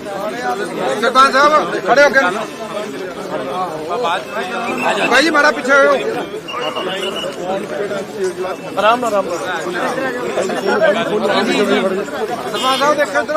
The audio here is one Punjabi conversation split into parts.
ਸਰਪੰਚ ਸਾਹਿਬ ਖੜੇ ਹੋ ਕੇ। ਭਾਈ ਜੀ ਮਾੜਾ ਪਿੱਛੇ ਹੋਇਓ। ਆਰਾਮ ਨਾਲ ਆਰਾਮ ਸਰਪੰਚ ਸਾਹਿਬ ਦੇਖੋ ਇਧਰ।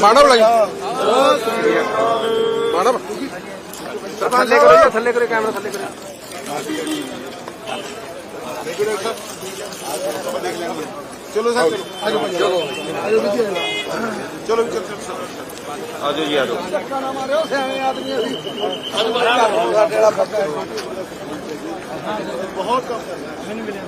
ਮਾਨਵ ਲਈ ਮਾਨਵ ਥੱਲੇ ਕਰੋ ਜੀ, ਥੱਲੇ ਕਰੋ ਕੈਮਰਾ ਥੱਲੇ ਕਰੋ। ਚਲੋ ਸਰ ਚਲੋ। ਚਲੋ ਚਲੋ ਜੀ ਸਿਆਣੇ ਆਦਮੀ ਅਸੀਂ। ਸਾਡੇ ਵਾਲਾ ਫੱਕਾ ਬਹੁਤ ਮੈਨੂੰ ਮਿਲਿਆ।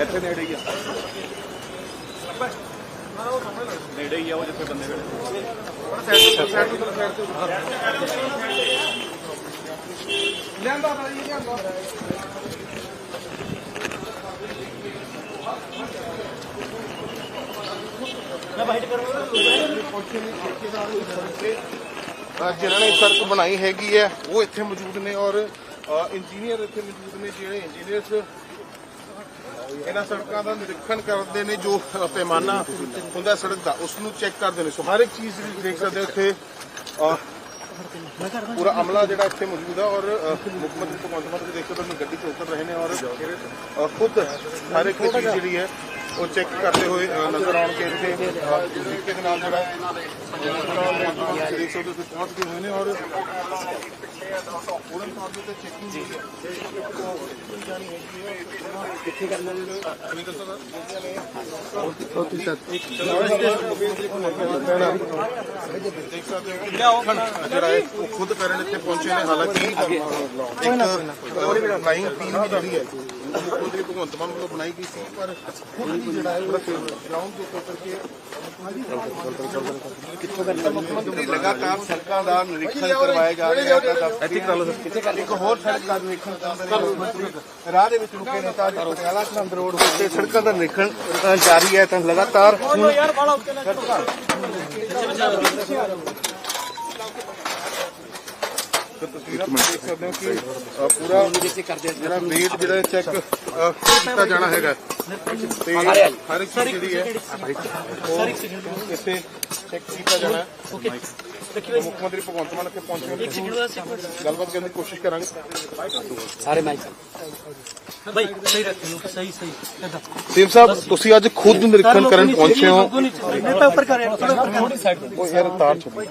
ਇੱਥੇ ਨੇੜੇ ਹੀ ਆ। ਨੇੜੇ ਹੀ ਆ ਉਹ ਜਿੱਥੇ ਬੰਦੇ ਖੜੇ ਸਾਈਡ ਸਾਈਡ ਤੋਂ ਸਾਈਡ ਤੋਂ ਲੈਂਦਾ ਤਾਂ ਜੀ ਲਿਆਂਦਾ ਅ, ਜਿਨ੍ਹਾਂ ਨੇ ਸੜਕ ਬਣਾਈ ਹੈਗੀ ਹੈ ਉਹ ਇੱਥੇ ਮੌਜੂਦ ਨੇ ਔਰ ਇੰਜੀਨੀਅਰ ਇੱਥੇ ਮੌਜੂਦ ਨੇ ਜਿਹੜੇ ਇੰਜੀਨੀਅਰਸ ਇਹਨਾਂ ਸੜਕਾਂ ਦਾ ਨਿਰੀਖਣ ਕਰਦੇ ਨੇ ਜੋ ਪੈਮਾਨਾ ਹੁੰਦਾ ਸੜਕ ਦਾ ਉਸ ਨੂੰ ਚੈੱਕ ਕਰਦੇ ਨੇ। ਸੋ ਹਰ ਇੱਕ ਚੀਜ਼ ਵੀ ਦੇਖ ਸਕਦੇ ਹੋ ਇੱਥੇ ਪੂਰਾ ਅਮਲਾ ਜਿਹੜਾ ਇੱਥੇ ਮੌਜੂਦ ਹੈ ਔਰ ਅ, ਮੁੱਖ ਮੰਤਰੀ ਭਗਵੰਤ ਮਾਨ ਜੀ ਦੇਖ ਸਕਦੇ ਗੱਡੀ 'ਚ ਉਤਰ ਰਹੇ ਨੇ ਔਰ ਖੁਦ ਹਰ ਇੱਕ ਚੀਜ਼ ਜਿਹੜੀ ਹੈ ਉਹ ਚੈੱਕ ਕਰਦੇ ਹੋਏ ਨਜ਼ਰ ਆਉਣਗੇ ਇੱਥੇ ਤਰੀਕੇ ਦੇ ਨਾਲ ਜਿਹੜਾ ਹੈ, ਦੇਖ ਸਕਦੇ ਹੋ ਕਿ ਪਹੁੰਚ ਗਏ ਹੋਏ ਨੇ ਔਰ ਪੂਰਨ ਤੌਰ ਤੇ ਚੈਕਿੰਗ ਦੇਖ ਸਕਦੇ ਹੋ ਕਿ ਜਿਹੜਾ ਹੈ ਉਹ ਖੁਦ ਕਰਨ ਇੱਥੇ ਪਹੁੰਚੇ ਨੇ ਹਾਲਾਂਕਿ ਇੱਕ ਫਲਾਈਂਗ ਟੀਮ ਵੀ ਜਿਹੜੀ ਹੈ। ਉਹ ਮੁੱਖ ਮੰਤਰੀ ਭਗਵੰਤ ਮਾਨ ਵੱਲੋਂ ਬਣਾਈ ਗਈ ਸੀ ਪਰ ਖੁਦ ਹੀ ਜਿਹੜਾ ਹੈ ਗਰਾਊਂਡ ਦੇ ਉੱਤੇ ਉਤਰ ਕੇ ਮੁੱਖ ਮੰਤਰੀ ਲਗਾਤਾਰ ਸੜਕਾਂ ਦਾ ਨਿਰੀਖਣ ਕਰਵਾਇਆ ਜਾ ਰਿਹਾ ਹੈ ਇੱਥੇ ਕਰਾ ਲਓ ਇੱਕ ਹੋਰ ਸੜਕ ਦਾ ਨਿਰੀਖਣ ਕਰਨ ਰਾਹ ਦੇ ਵਿੱਚ ਰੁਕੇ ਨੇ ਤਾਂ ਪਟਿਆਲਾ ਸੰਦ ਰੋਡ ਉੱਤੇ ਸੜਕਾਂ ਦਾ ਨਿਰੀਖਣ ਜਾਰੀ ਹੈ ਤਾਂ ਲਗਾਤਾਰ ਤਾਂ ਤਸਵੀਰਾਂ ਤੁਸੀਂ ਦੇਖ ਸਕਦੇ ਹੋ ਕਿ ਅ, ਪੂਰਾ ਜਿਹੜਾ ਵੇਟ ਜਿਹੜਾ ਚੈੱਕ ਕੀਤਾ ਜਾਣਾ ਹੈਗਾ। ਤੇ ਹਰ ਇੱਕ ਚੀਜ਼ ਜਿਹੜੀ ਹੈ ਉਹ ਇੱਥੇ ਚੈੱਕ ਕੀਤਾ ਜਾਣਾ ਹੈ। ਮੁੱਖ ਮੰਤਰੀ ਭਗਵੰਤ ਮਾਨ ਇੱਥੇ ਪਹੁੰਚੇ ਗੱਲਬਾਤ ਕਰਨ ਦੀ ਕੋਸ਼ਿਸ਼ ਕਰਾਂਗੇ। ਸਾਰੇ ਮਾਈਕ ਭਾਈ ਸਹੀ ਰੱਖੋ ਸਹੀ ਸਹੀ। ਇਦਾਂ। ਸੀਮ ਸਾਹਿਬ ਤੁਸੀਂ ਅੱਜ ਖੁਦ ਨਿਰੀਖਣ ਕਰਨ ਪਹੁੰਚੇ ਹੋ। ਨਹੀਂ ਤਾਂ ਉੱਪਰ ਕਰ ਰਿਹਾ ਥੋੜਾ ਉੱਪਰ ਕਰ ਸਾਈਡ ਉਹ ਯਾਰ ਤਾਰ ਛੱਡੋ।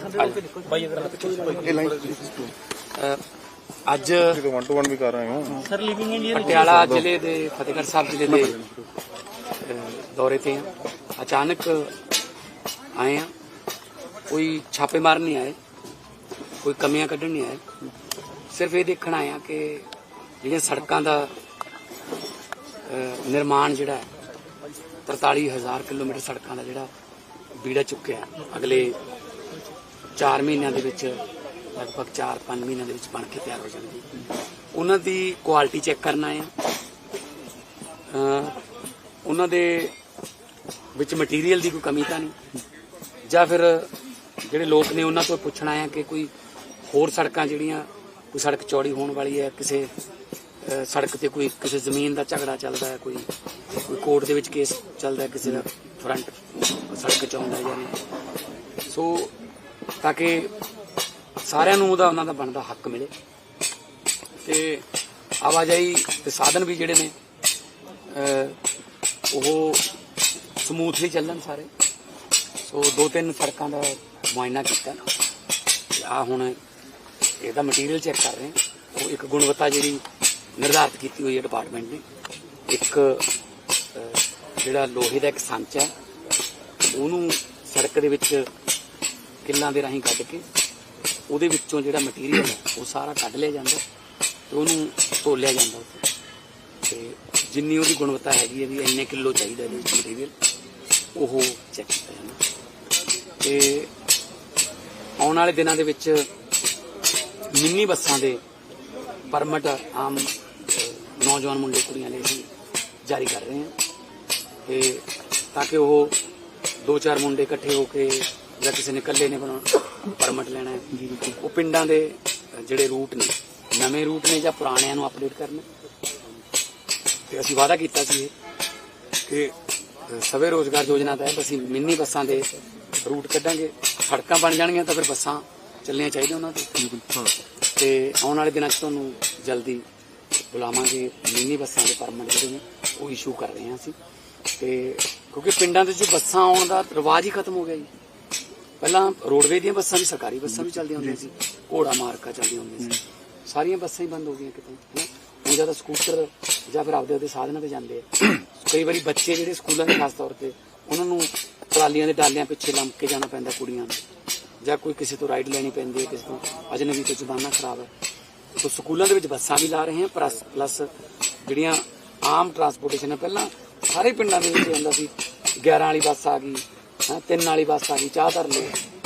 ਭਾਈ ਅਗਰ ਇਹ ਲਾਈਨ ਅੱਜ ਤੁਸੀਂ ਵਨ ਟੂ ਵਨ ਵੀ ਕਰ ਰਹੇ ਹੋ। ਸਰ ਲਿਵਿੰਗ ਇੰਡੀਆ ਪਟਿਆਲਾ ਜ਼ਿਲ੍ਹੇ ਦੇ ਫਤਿਹਗੜ੍ਹ ਸਾਹਿਬ ਜ਼ਿਲ੍ਹੇ ਦੇ ਦੌਰੇ ਤੇ ਅਚਾਨਕ ਆਏ ਹਾਂ। ਕੋਈ ਛਾਪੇ ਮਾਰਨ ਨਹੀਂ ਆਏ। ਕੋਈ ਕਮੀਆਂ ਕੱਢਣ ਨਹੀਂ ਆਏ। ਸਿਰਫ ਇਹ ਦੇਖਣ ਆਏ ਹਾਂ ਕਿ ਜਿਹੜੀਆਂ ਸੜਕਾਂ ਦਾ ਨਿਰਮਾਣ ਜਿਹੜਾ ਹੈ 43000 ਕਿਲੋਮੀਟਰ ਸੜਕਾਂ ਦਾ ਜਿਹੜਾ ਬੀੜਾ ਚੁੱਕਿਆ ਹੈ। ਅਗਲੇ 4 ਮਹੀਨਿਆਂ ਦੇ ਵਿੱਚ ਲਗਭਗ 4-5 ਮਹੀਨਿਆਂ ਦੇ ਵਿੱਚ ਬਣ ਕੇ ਤਿਆਰ ਹੋ ਜਾਂਦੀ ਉਹਨਾਂ ਦੀ ਕੁਆਲਿਟੀ ਚੈੱਕ ਕਰਨਾ ਆਏ ਆ ਉਹਨਾਂ ਦੇ ਵਿੱਚ ਮਟੀਰੀਅਲ ਦੀ ਕੋਈ ਕਮੀ ਤਾਂ ਨਹੀਂ। ਜਾਂ ਫਿਰ ਜਿਹੜੇ ਲੋਕ ਨੇ ਉਹਨਾਂ ਤੋਂ ਪੁੱਛਣਾ ਆ ਕਿ ਕੋਈ ਹੋਰ ਸੜਕਾਂ ਜਿਹੜੀਆਂ, ਕੋਈ ਸੜਕ ਚੌੜੀ ਹੋਣ ਵਾਲੀ ਹੈ, ਕਿਸੇ ਸੜਕ ਤੇ ਕੋਈ, ਕਿਸੇ ਜ਼ਮੀਨ ਦਾ ਝਗੜਾ ਚੱਲਦਾ ਹੈ, ਕੋਈ ਕੋਈ ਕੋਰਟ ਦੇ ਵਿੱਚ ਕੇਸ ਚੱਲਦਾ ਕਿਸੇ ਦਾ ਫਰੰਟ ਸੜਕ ਚ ਆਉਂਦਾ ਜਾਂ ਨਹੀਂ। ਸੋ ਤਾਂ ਕਿ ਸਾਰਿਆਂ ਨੂੰ ਉਹਦਾ ਉਹਨਾਂ ਦਾ ਬਣਦਾ ਹੱਕ ਮਿਲੇ। ਤੇ ਆਵਾਜਾਈ ਦੇ ਸਾਧਨ ਵੀ ਜਿਹੜੇ ਨੇ ਉਹ ਸਮੂਥਲੀ ਚੱਲਣ ਸਾਰੇ। ਸੋ ਦੋ ਤਿੰਨ ਸੜਕਾਂ ਦਾ ਮੁਆਇਨਾ ਕੀਤਾ। ਆ ਹੁਣ ਇਹਦਾ ਮਟੀਰੀਅਲ ਚੈੱਕ ਕਰ ਰਹੇ ਹਾਂ। ਉਹ ਇੱਕ ਗੁਣਵੱਤਾ ਜਿਹੜੀ ਨਿਰਧਾਰਤ ਕੀਤੀ ਹੋਈ ਹੈ ਡਿਪਾਰਟਮੈਂਟ ਨੇ। ਇੱਕ ਜਿਹੜਾ ਲੋਹੇ ਦਾ ਇੱਕ ਸੰਚ ਹੈ, ਉਹਨੂੰ ਸੜਕ ਦੇ ਵਿੱਚ ਕਿੱਲਾਂ ਦੇ ਰਾਹੀਂ ਕੱਢ ਕੇ ਉਹਦੇ ਵਿੱਚੋਂ ਜਿਹੜਾ ਮਟੀਰੀਅਲ ਹੈ, ਉਹ ਸਾਰਾ ਕੱਢ ਲਿਆ ਜਾਂਦਾ ਤੇ ਉਹਨੂੰ ਤੋਲਿਆ ਜਾਂਦਾ ਉੱਥੇ। ਤੇ ਜਿੰਨੀ ਉਹਦੀ ਗੁਣਵੱਤਾ ਹੈਗੀ ਹੈ ਵੀ ਇੰਨੇ ਕਿਲੋ ਚਾਹੀਦਾ ਇਹਦੇ ਵਿੱਚ ਮਟੀਰੀਅਲ ਉਹ ਚੈੱਕ ਕੀਤਾ ਜਾਂਦਾ। ਤੇ ਆਉਣ ਵਾਲੇ ਦਿਨਾਂ ਦੇ ਵਿੱਚ ਮਿੰਨੀ ਬੱਸਾਂ ਦੇ ਪਰਮਿਟ ਆਮ ਨੌਜਵਾਨ ਮੁੰਡੇ ਕੁੜੀਆਂ ਲਈ ਅਸੀਂ ਜਾਰੀ ਕਰ ਰਹੇ ਹਾਂ। ਤੇ ਤਾਂ ਕਿ ਉਹ ਦੋ ਚਾਰ ਮੁੰਡੇ ਇਕੱਠੇ ਹੋ ਕੇ ਜਾਂ ਕਿਸੇ ਨੇ ਇਕੱਲੇ ਨੇ ਬਣਾਉਣਾ ਪਰਮਿਟ ਲੈਣਾ ਹੈ। ਉਹ ਪਿੰਡਾਂ ਦੇ ਜਿਹੜੇ ਰੂਟ ਨੇ ਨਵੇਂ ਰੂਟ ਨੇ ਜਾਂ ਪੁਰਾਣਿਆਂ ਨੂੰ ਅਪਡੇਟ ਕਰਨਾ। ਤੇ ਅਸੀਂ ਵਾਅਦਾ ਕੀਤਾ ਸੀ ਇਹ ਕਿ ਸਵੇ ਰੋਜ਼ਗਾਰ ਯੋਜਨਾ ਤਹਿਤ ਅਸੀਂ ਮਿੰਨੀ ਬੱਸਾਂ ਦੇ ਰੂਟ ਕੱਢਾਂਗੇ। ਸੜਕਾਂ ਬਣ ਜਾਣਗੀਆਂ ਤਾਂ ਫਿਰ ਬੱਸਾਂ ਚੱਲਣੀਆਂ ਚਾਹੀਦੀਆਂ ਉਹਨਾਂ ਤੇ। ਤੇ ਆਉਣ ਵਾਲੇ ਦਿਨਾਂ 'ਚ ਤੁਹਾਨੂੰ ਜਲਦੀ ਬੁਲਾਵਾਂਗੇ ਮਿੰਨੀ ਬੱਸਾਂ ਦੇ ਪਰਮਿਟ ਜਿਹੜੇ ਨੇ ਉਹ ਇਸ਼ੂ ਕਰ ਰਹੇ ਹਾਂ ਅਸੀਂ। ਤੇ ਕਿਉਂਕਿ ਪਿੰਡਾਂ ਦੇ ਵਿੱਚ ਬੱਸਾਂ ਆਉਣ ਦਾ ਰਿਵਾਜ ਹੀ ਖਤਮ ਹੋ ਗਿਆ ਜੀ। ਪਹਿਲਾਂ ਰੋਡਵੇ ਦੀਆਂ ਬੱਸਾਂ ਵੀ ਸਰਕਾਰੀ ਬੱਸਾਂ ਵੀ ਚੱਲਦੀਆਂ ਹੁੰਦੀਆਂ ਸੀ ਘੋੜਾ ਮਾਰਕਾ ਚੱਲਦੀਆਂ ਹੁੰਦੀਆਂ ਸੀ। ਸਾਰੀਆਂ ਬੱਸਾਂ ਹੀ ਬੰਦ ਹੋ ਗਈਆਂ ਕਿਤੇ ਹਨਾ? ਹੁਣ ਜ਼ਿਆਦਾ ਸਕੂਟਰ ਜਾਂ ਫਿਰ ਆਪਦੇ ਉਹਦੇ ਸਾਧਨਾਂ ਤੇ ਜਾਂਦੇ ਆ। ਕਈ ਵਾਰੀ ਬੱਚੇ ਜਿਹੜੇ ਸਕੂਲਾਂ ਦੇ ਖਾਸ ਤੌਰ ਤੇ ਉਹਨਾਂ ਨੂੰ ਟਰਾਲੀਆਂ ਦੇ ਡਾਲਿਆਂ ਪਿੱਛੇ ਲੰਮ ਕੇ ਜਾਣਾ ਪੈਂਦਾ ਕੁੜੀਆਂ ਨੂੰ ਜਾਂ ਕੋਈ ਕਿਸੇ ਤੋਂ ਰਾਈਡ ਲੈਣੀ ਪੈਂਦੀ ਹੈ ਕਿਸੇ ਤੋਂ ਅਜਨਬੀ ਤੋਂ ਜ਼ਬਾਨਾਂ ਖਰਾਬ ਹੈ। ਸੋ ਸਕੂਲਾਂ ਦੇ ਵਿੱਚ ਬੱਸਾਂ ਵੀ ਲਾ ਰਹੇ ਹਾਂ ਪਲੱਸ ਪਲੱਸ ਜਿਹੜੀਆਂ ਆਮ ਟਰਾਂਸਪੋਰਟੇਸ਼ਨ ਹੈ ਪਹਿਲਾਂ ਸਾਰੇ ਪਿੰਡਾਂ ਦੇ ਵਿੱਚ ਹੁੰਦਾ ਸੀ 11 ਵਾਲੀ ਬੱਸ ਆ ਗਈ ਤਿੰਨ ਵਾਲੀ ਬੱਸ ਆ ਗਈ ਚਾਹ ਧਰ ਲਓ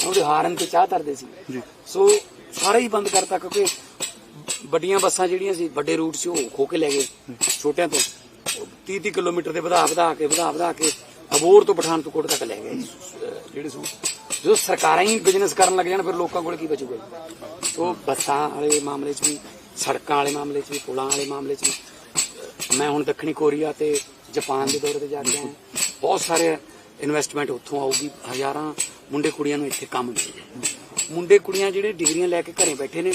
ਉਹਦੇ ਹਾਰਨ ਤੇ ਚਾਹ ਧਰਦੇ ਸੀ। ਸੋ ਸਾਰੇ ਹੀ ਬੰਦ ਕਰਤਾ ਕਿਉਂਕਿ ਵੱਡੀਆਂ ਬੱਸਾਂ ਜਿਹੜੀਆਂ ਸੀ ਵੱਡੇ ਰੂਟ ਸੀ ਉਹ ਖੋ ਕੇ ਲੈ ਗਏ ਛੋਟਿਆਂ ਤੋਂ। 30 30 ਕਿਲੋਮੀਟਰ ਦੇ ਵਧਾ ਵਧਾ ਕੇ ਵਧਾ ਵਧਾ ਕੇ ਅਬੋਰ ਤੋਂ ਪਠਾਨਕੋਟ ਤੱਕ ਲੈ ਗਏ। ਜਿਹੜੇ ਸੂ ਜਦੋਂ ਸਰਕਾਰਾਂ ਹੀ ਬਿਜ਼ਨਸ ਕਰਨ ਲੱਗ ਜਾਣ ਫਿਰ ਲੋਕਾਂ ਕੋਲ ਕੀ ਬਚੂਗਾ? ਸੋ ਬੱਸਾਂ ਵਾਲੇ ਮਾਮਲੇ 'ਚ ਵੀ ਸੜਕਾਂ ਵਾਲੇ ਮਾਮਲੇ 'ਚ ਵੀ ਪੁਲਾਂ ਵਾਲੇ ਮਾਮਲੇ 'ਚ ਵੀ ਮੈਂ ਹੁਣ ਦੱਖਣੀ ਕੋਰੀਆ ਤੇ ਜਾਪਾਨ ਦੇ ਦੌਰੇ ਤੇ ਜਾ ਕੇ ਆਇਆ। ਬਹੁਤ ਸਾਰੇ ਇਨਵੈਸਟਮੈਂਟ ਉੱਥੋਂ ਆਊਗੀ, ਹਜ਼ਾਰਾਂ ਮੁੰਡੇ ਕੁੜੀਆਂ ਨੂੰ ਇੱਥੇ ਕੰਮ ਮਿਲੇਗਾ ਮੁੰਡੇ ਕੁੜੀਆਂ ਜਿਹੜੇ ਡਿਗਰੀਆਂ ਲੈ ਕੇ ਘਰੇ ਬੈਠੇ ਨੇ,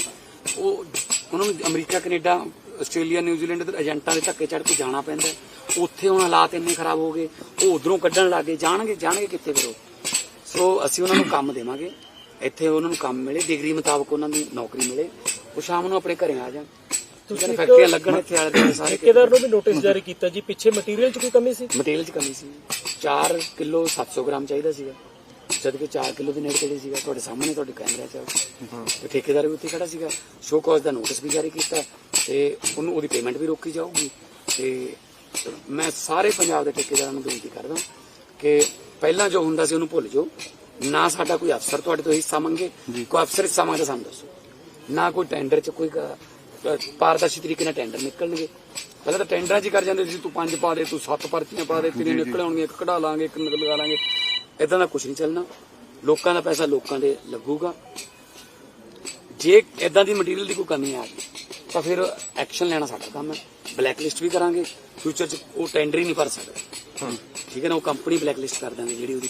ਉਹ ਉਹਨਾਂ ਨੂੰ ਅਮਰੀਕਾ, ਕੈਨੇਡਾ, ਆਸਟ੍ਰੇਲੀਆ ਨਿਊਜ਼ੀਲੈਂਡ ਦੇ ਏਜੰਟਾਂ ਦੇ ਧੱਕੇ ਚੜ੍ਹ ਕੇ ਜਾਣਾ ਪੈਂਦਾ ਉੱਥੇ ਹੁਣ ਹਾਲਾਤ ਇੰਨੇ ਖਰਾਬ ਹੋ ਗਏ, ਉਹ ਉਧਰੋਂ ਕੱਢਣ ਲੱਗੇ ਜਾਣਗੇ ਜਾਣਗੇ ਕਿੱਥੇ ਫਿਰ ਉਹ? ਸੋ ਅਸੀਂ ਉਹਨਾਂ ਨੂੰ ਕੰਮ ਦੇਵਾਂਗੇ। ਇੱਥੇ ਉਹਨਾਂ ਨੂੰ ਕੰਮ ਮਿਲੇ, ਡਿਗਰੀ ਮੁਤਾਬਕ ਉਹਨਾਂ ਦੀ ਨੌਕਰੀ ਮਿਲੇ। ਉਹ ਸ਼ਾਮ ਨੂੰ ਆਪਣੇ ਘਰੇ ਆ ਜਾਣ। ਤੁਸੀਂ ਫੈਕਟਰੀਆਂ ਲੱਗਣ ਇੱਥੇ ਆਲੇ ਦੁਆਲੇ ਸਾਰੇ ਠੇਕੇਦਾਰ ਨੂੰ ਵੀ ਨੋਟਿਸ ਜਾਰੀ ਕੀਤਾ ਜੀ ਪਿੱਛੇ ਮਟੀਰੀਅਲ 'ਚ ਕੋਈ ਕਮੀ ਸੀ? ਮਟੀਰੀਅਲ 'ਚ ਕਮੀ ਸੀ। 4 ਕਿਲੋ 700 ਗ੍ਰਾਮ ਚਾਹੀਦਾ ਸੀਗਾ। ਜਦ ਕਿ 4 ਕਿਲੋ ਦੇ ਨੇੜੇ ਤੇੜੇ ਸੀਗਾ। ਤੁਹਾਡੇ ਸਾਹਮਣੇ ਤੁਹਾਡੇ ਕੈਮਰੇ 'ਚ ਤੇ ਠੇਕੇਦਾਰ ਵੀ ਉੱਥੇ ਖੜਾ ਸੀਗਾ। ਸ਼ੋ ਕਾਜ਼ ਦਾ ਨੋਟਿਸ ਵੀ ਜਾਰੀ ਕੀਤਾ ਤੇ ਉਹਨੂੰ ਉਹਦੀ ਪੇਮੈਂਟ ਵੀ ਰੋਕੀ ਜਾਊਗੀ। ਤੇ ਮੈਂ ਸਾਰੇ ਪੰਜਾਬ ਦੇ ਠੇਕੇਦਾਰਾਂ ਨੂੰ ਬੇਨਤੀ ਕਰਦਾ ਕਿ ਪਹਿਲਾਂ ਜੋ ਹੁੰਦਾ ਸੀ ਉਹਨੂੰ ਭੁੱਲ ਜਾਓ। ਨਾ ਸਾਡਾ ਕੋਈ ਅਫਸਰ ਤੁਹਾਡੇ ਤੋਂ ਹਿੱਸਾ ਮੰਗੇ। ਕੋਈ ਅਫਸਰ ਹਿੱਸਾ ਮੰਗਦਾ ਸਾਨੂੰ ਦੱਸੋ। ਨਾ ਕੋਈ ਟੈਂਡਰ 'ਚ ਕੋਈ ਪਾਰਦਰਸ਼ੀ ਤਰੀਕੇ ਨਾਲ ਟੈਂਡਰ ਨਿਕਲਣਗੇ। ਪਹਿਲਾਂ ਤਾਂ ਟੈਂਡਰਾਂ 'ਚ ਹੀ ਕਰ ਜਾਂਦੇ ਸੀ ਤੂੰ ਪੰਜ ਪਾ ਦੇ ਤੂੰ ਸੱਤ ਪਰਚੀਆਂ ਪਾ ਦੇ ਤੇਰੀਆਂ ਨਿਕਲ ਆਉਣਗੀਆਂ ਇੱਕ ਕਢਾ ਲਾਂਗੇ ਇੱਕ ਨਿਕਲ ਲਗਾ ਲਾਂਗੇ। ਇਦਾਂ ਦਾ ਕੁਝ ਨਹੀਂ ਚੱਲਣਾ। ਲੋਕਾਂ ਦਾ ਪੈਸਾ ਲੋਕਾਂ ਦੇ ਲੱਗੂਗਾ। ਜੇ ਇਦਾਂ ਦੀ ਮਟੀਰੀਅਲ ਦੀ ਕੋਈ ਕਮੀ ਆ ਗਈ ਤਾਂ ਫਿਰ ਐਕਸ਼ਨ ਲੈਣਾ ਸਾਡਾ ਕੰਮ ਹੈ। ਬਲੈਕ ਲਿਸਟ ਵੀ ਕਰਾਂਗੇ। ਫਿਊਚਰ 'ਚ ਉਹ ਟੈਂਡਰ ਹੀ ਨਹੀਂ ਭਰ ਸਕਦਾ। ਠੀਕ ਹੈ ਨਾ ਉਹ ਕੰਪਨੀ ਬਲੈਕ ਲਿਸਟ ਕਰ ਦਾਂਗੇ ਜਿਹੜੀ ਉਹਦੀ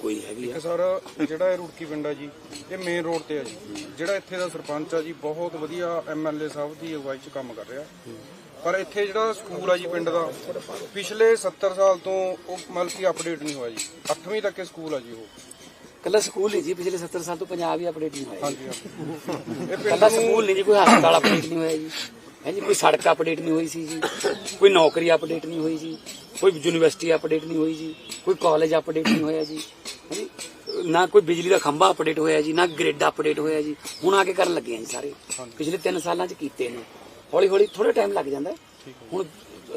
ਕੋਈ ਹੈਗੀ ਆ। ਸਰ ਜਿਹੜਾ ਇਹ ਰੁੜਕੀ ਪਿੰਡ ਜੀ ਇਹ ਮੇਨ ਰੋਡ ਤੇ ਆ ਜੀ। ਜਿਹੜਾ ਇੱਥੇ ਦਾ ਸਰਪੰਚ ਆ ਜੀ ਬਹੁਤ ਵਧੀਆ ਐਮਐਲਏ ਸਾਹਿਬ ਦੀ ਅਗਵਾਈ 'ਚ ਕੰਮ ਕਰ ਰਿਹਾ। ਪਰ ਇੱਥੇ ਜਿਹੜਾ ਸਕੂਲ ਆ ਜੀ ਪਿੰਡ ਦਾ ਪਿਛਲੇ 70 ਸਾਲ ਤੋਂ ਉਹ ਮਤਲਬ ਕਿ ਅਪਡੇਟ ਨਹੀਂ ਹੋਇਆ ਜੀ। 8ਵੀਂ ਤੱਕ ਇਹ ਸਕੂਲ ਆ ਜੀ ਉਹ। ਕੱਲਾ ਸਕੂਲ ਹੀ ਜੀ ਪਿਛਲੇ 70 ਸਾਲ ਤੋਂ ਪੰਜਾਬ ਹੀ ਅਪਡੇਟ ਨਹੀਂ ਹੋਇਆ ਜੀ। ਕੱਲਾ ਸਕੂਲ ਨਹੀਂ ਜੀ ਕੋਈ ਹਸਪਤਾਲ ਅਪਡੇਟ ਨਹੀਂ ਹੋਇਆ ਜੀ। ਹੈ ਜੀ ਕੋਈ ਸੜਕ ਅਪਡੇਟ ਨਹੀਂ ਹੋਈ ਸੀ ਜੀ। ਕੋਈ ਨੌਕਰੀ ਅਪਡੇਟ ਨਹੀਂ ਹੋਈ ਜੀ। ਕੋਈ ਯੂਨੀਵਰਸਿਟੀ ਅਪਡੇਟ ਨਹੀਂ ਹੋਈ ਜੀ। ਕੋਈ ਕਾਲਜ ਅਪਡੇਟ ਨਹੀਂ ਹੋਇਆ ਜੀ। ਹੈ ਜੀ ਨਾ ਕੋਈ ਬਿਜਲੀ ਦਾ ਖੰਭਾ ਅਪਡੇਟ ਹੋਇਆ ਜੀ ਨਾ ਗ੍ਰਿਡ ਅਪਡੇਟ ਹੋਇਆ ਜੀ। ਹੁਣ ਆ ਕੇ ਕਰਨ ਲੱਗੇ ਆ ਜੀ ਸਾਰੇ। ਪਿਛਲੇ 3 ਸਾਲਾਂ ਚ ਕੀਤੇ ਨੇ। ਹੌਲੀ ਹੌਲੀ ਥੋੜਾ ਟਾਈਮ ਲੱਗ ਜਾਂਦਾ। ਹੁਣ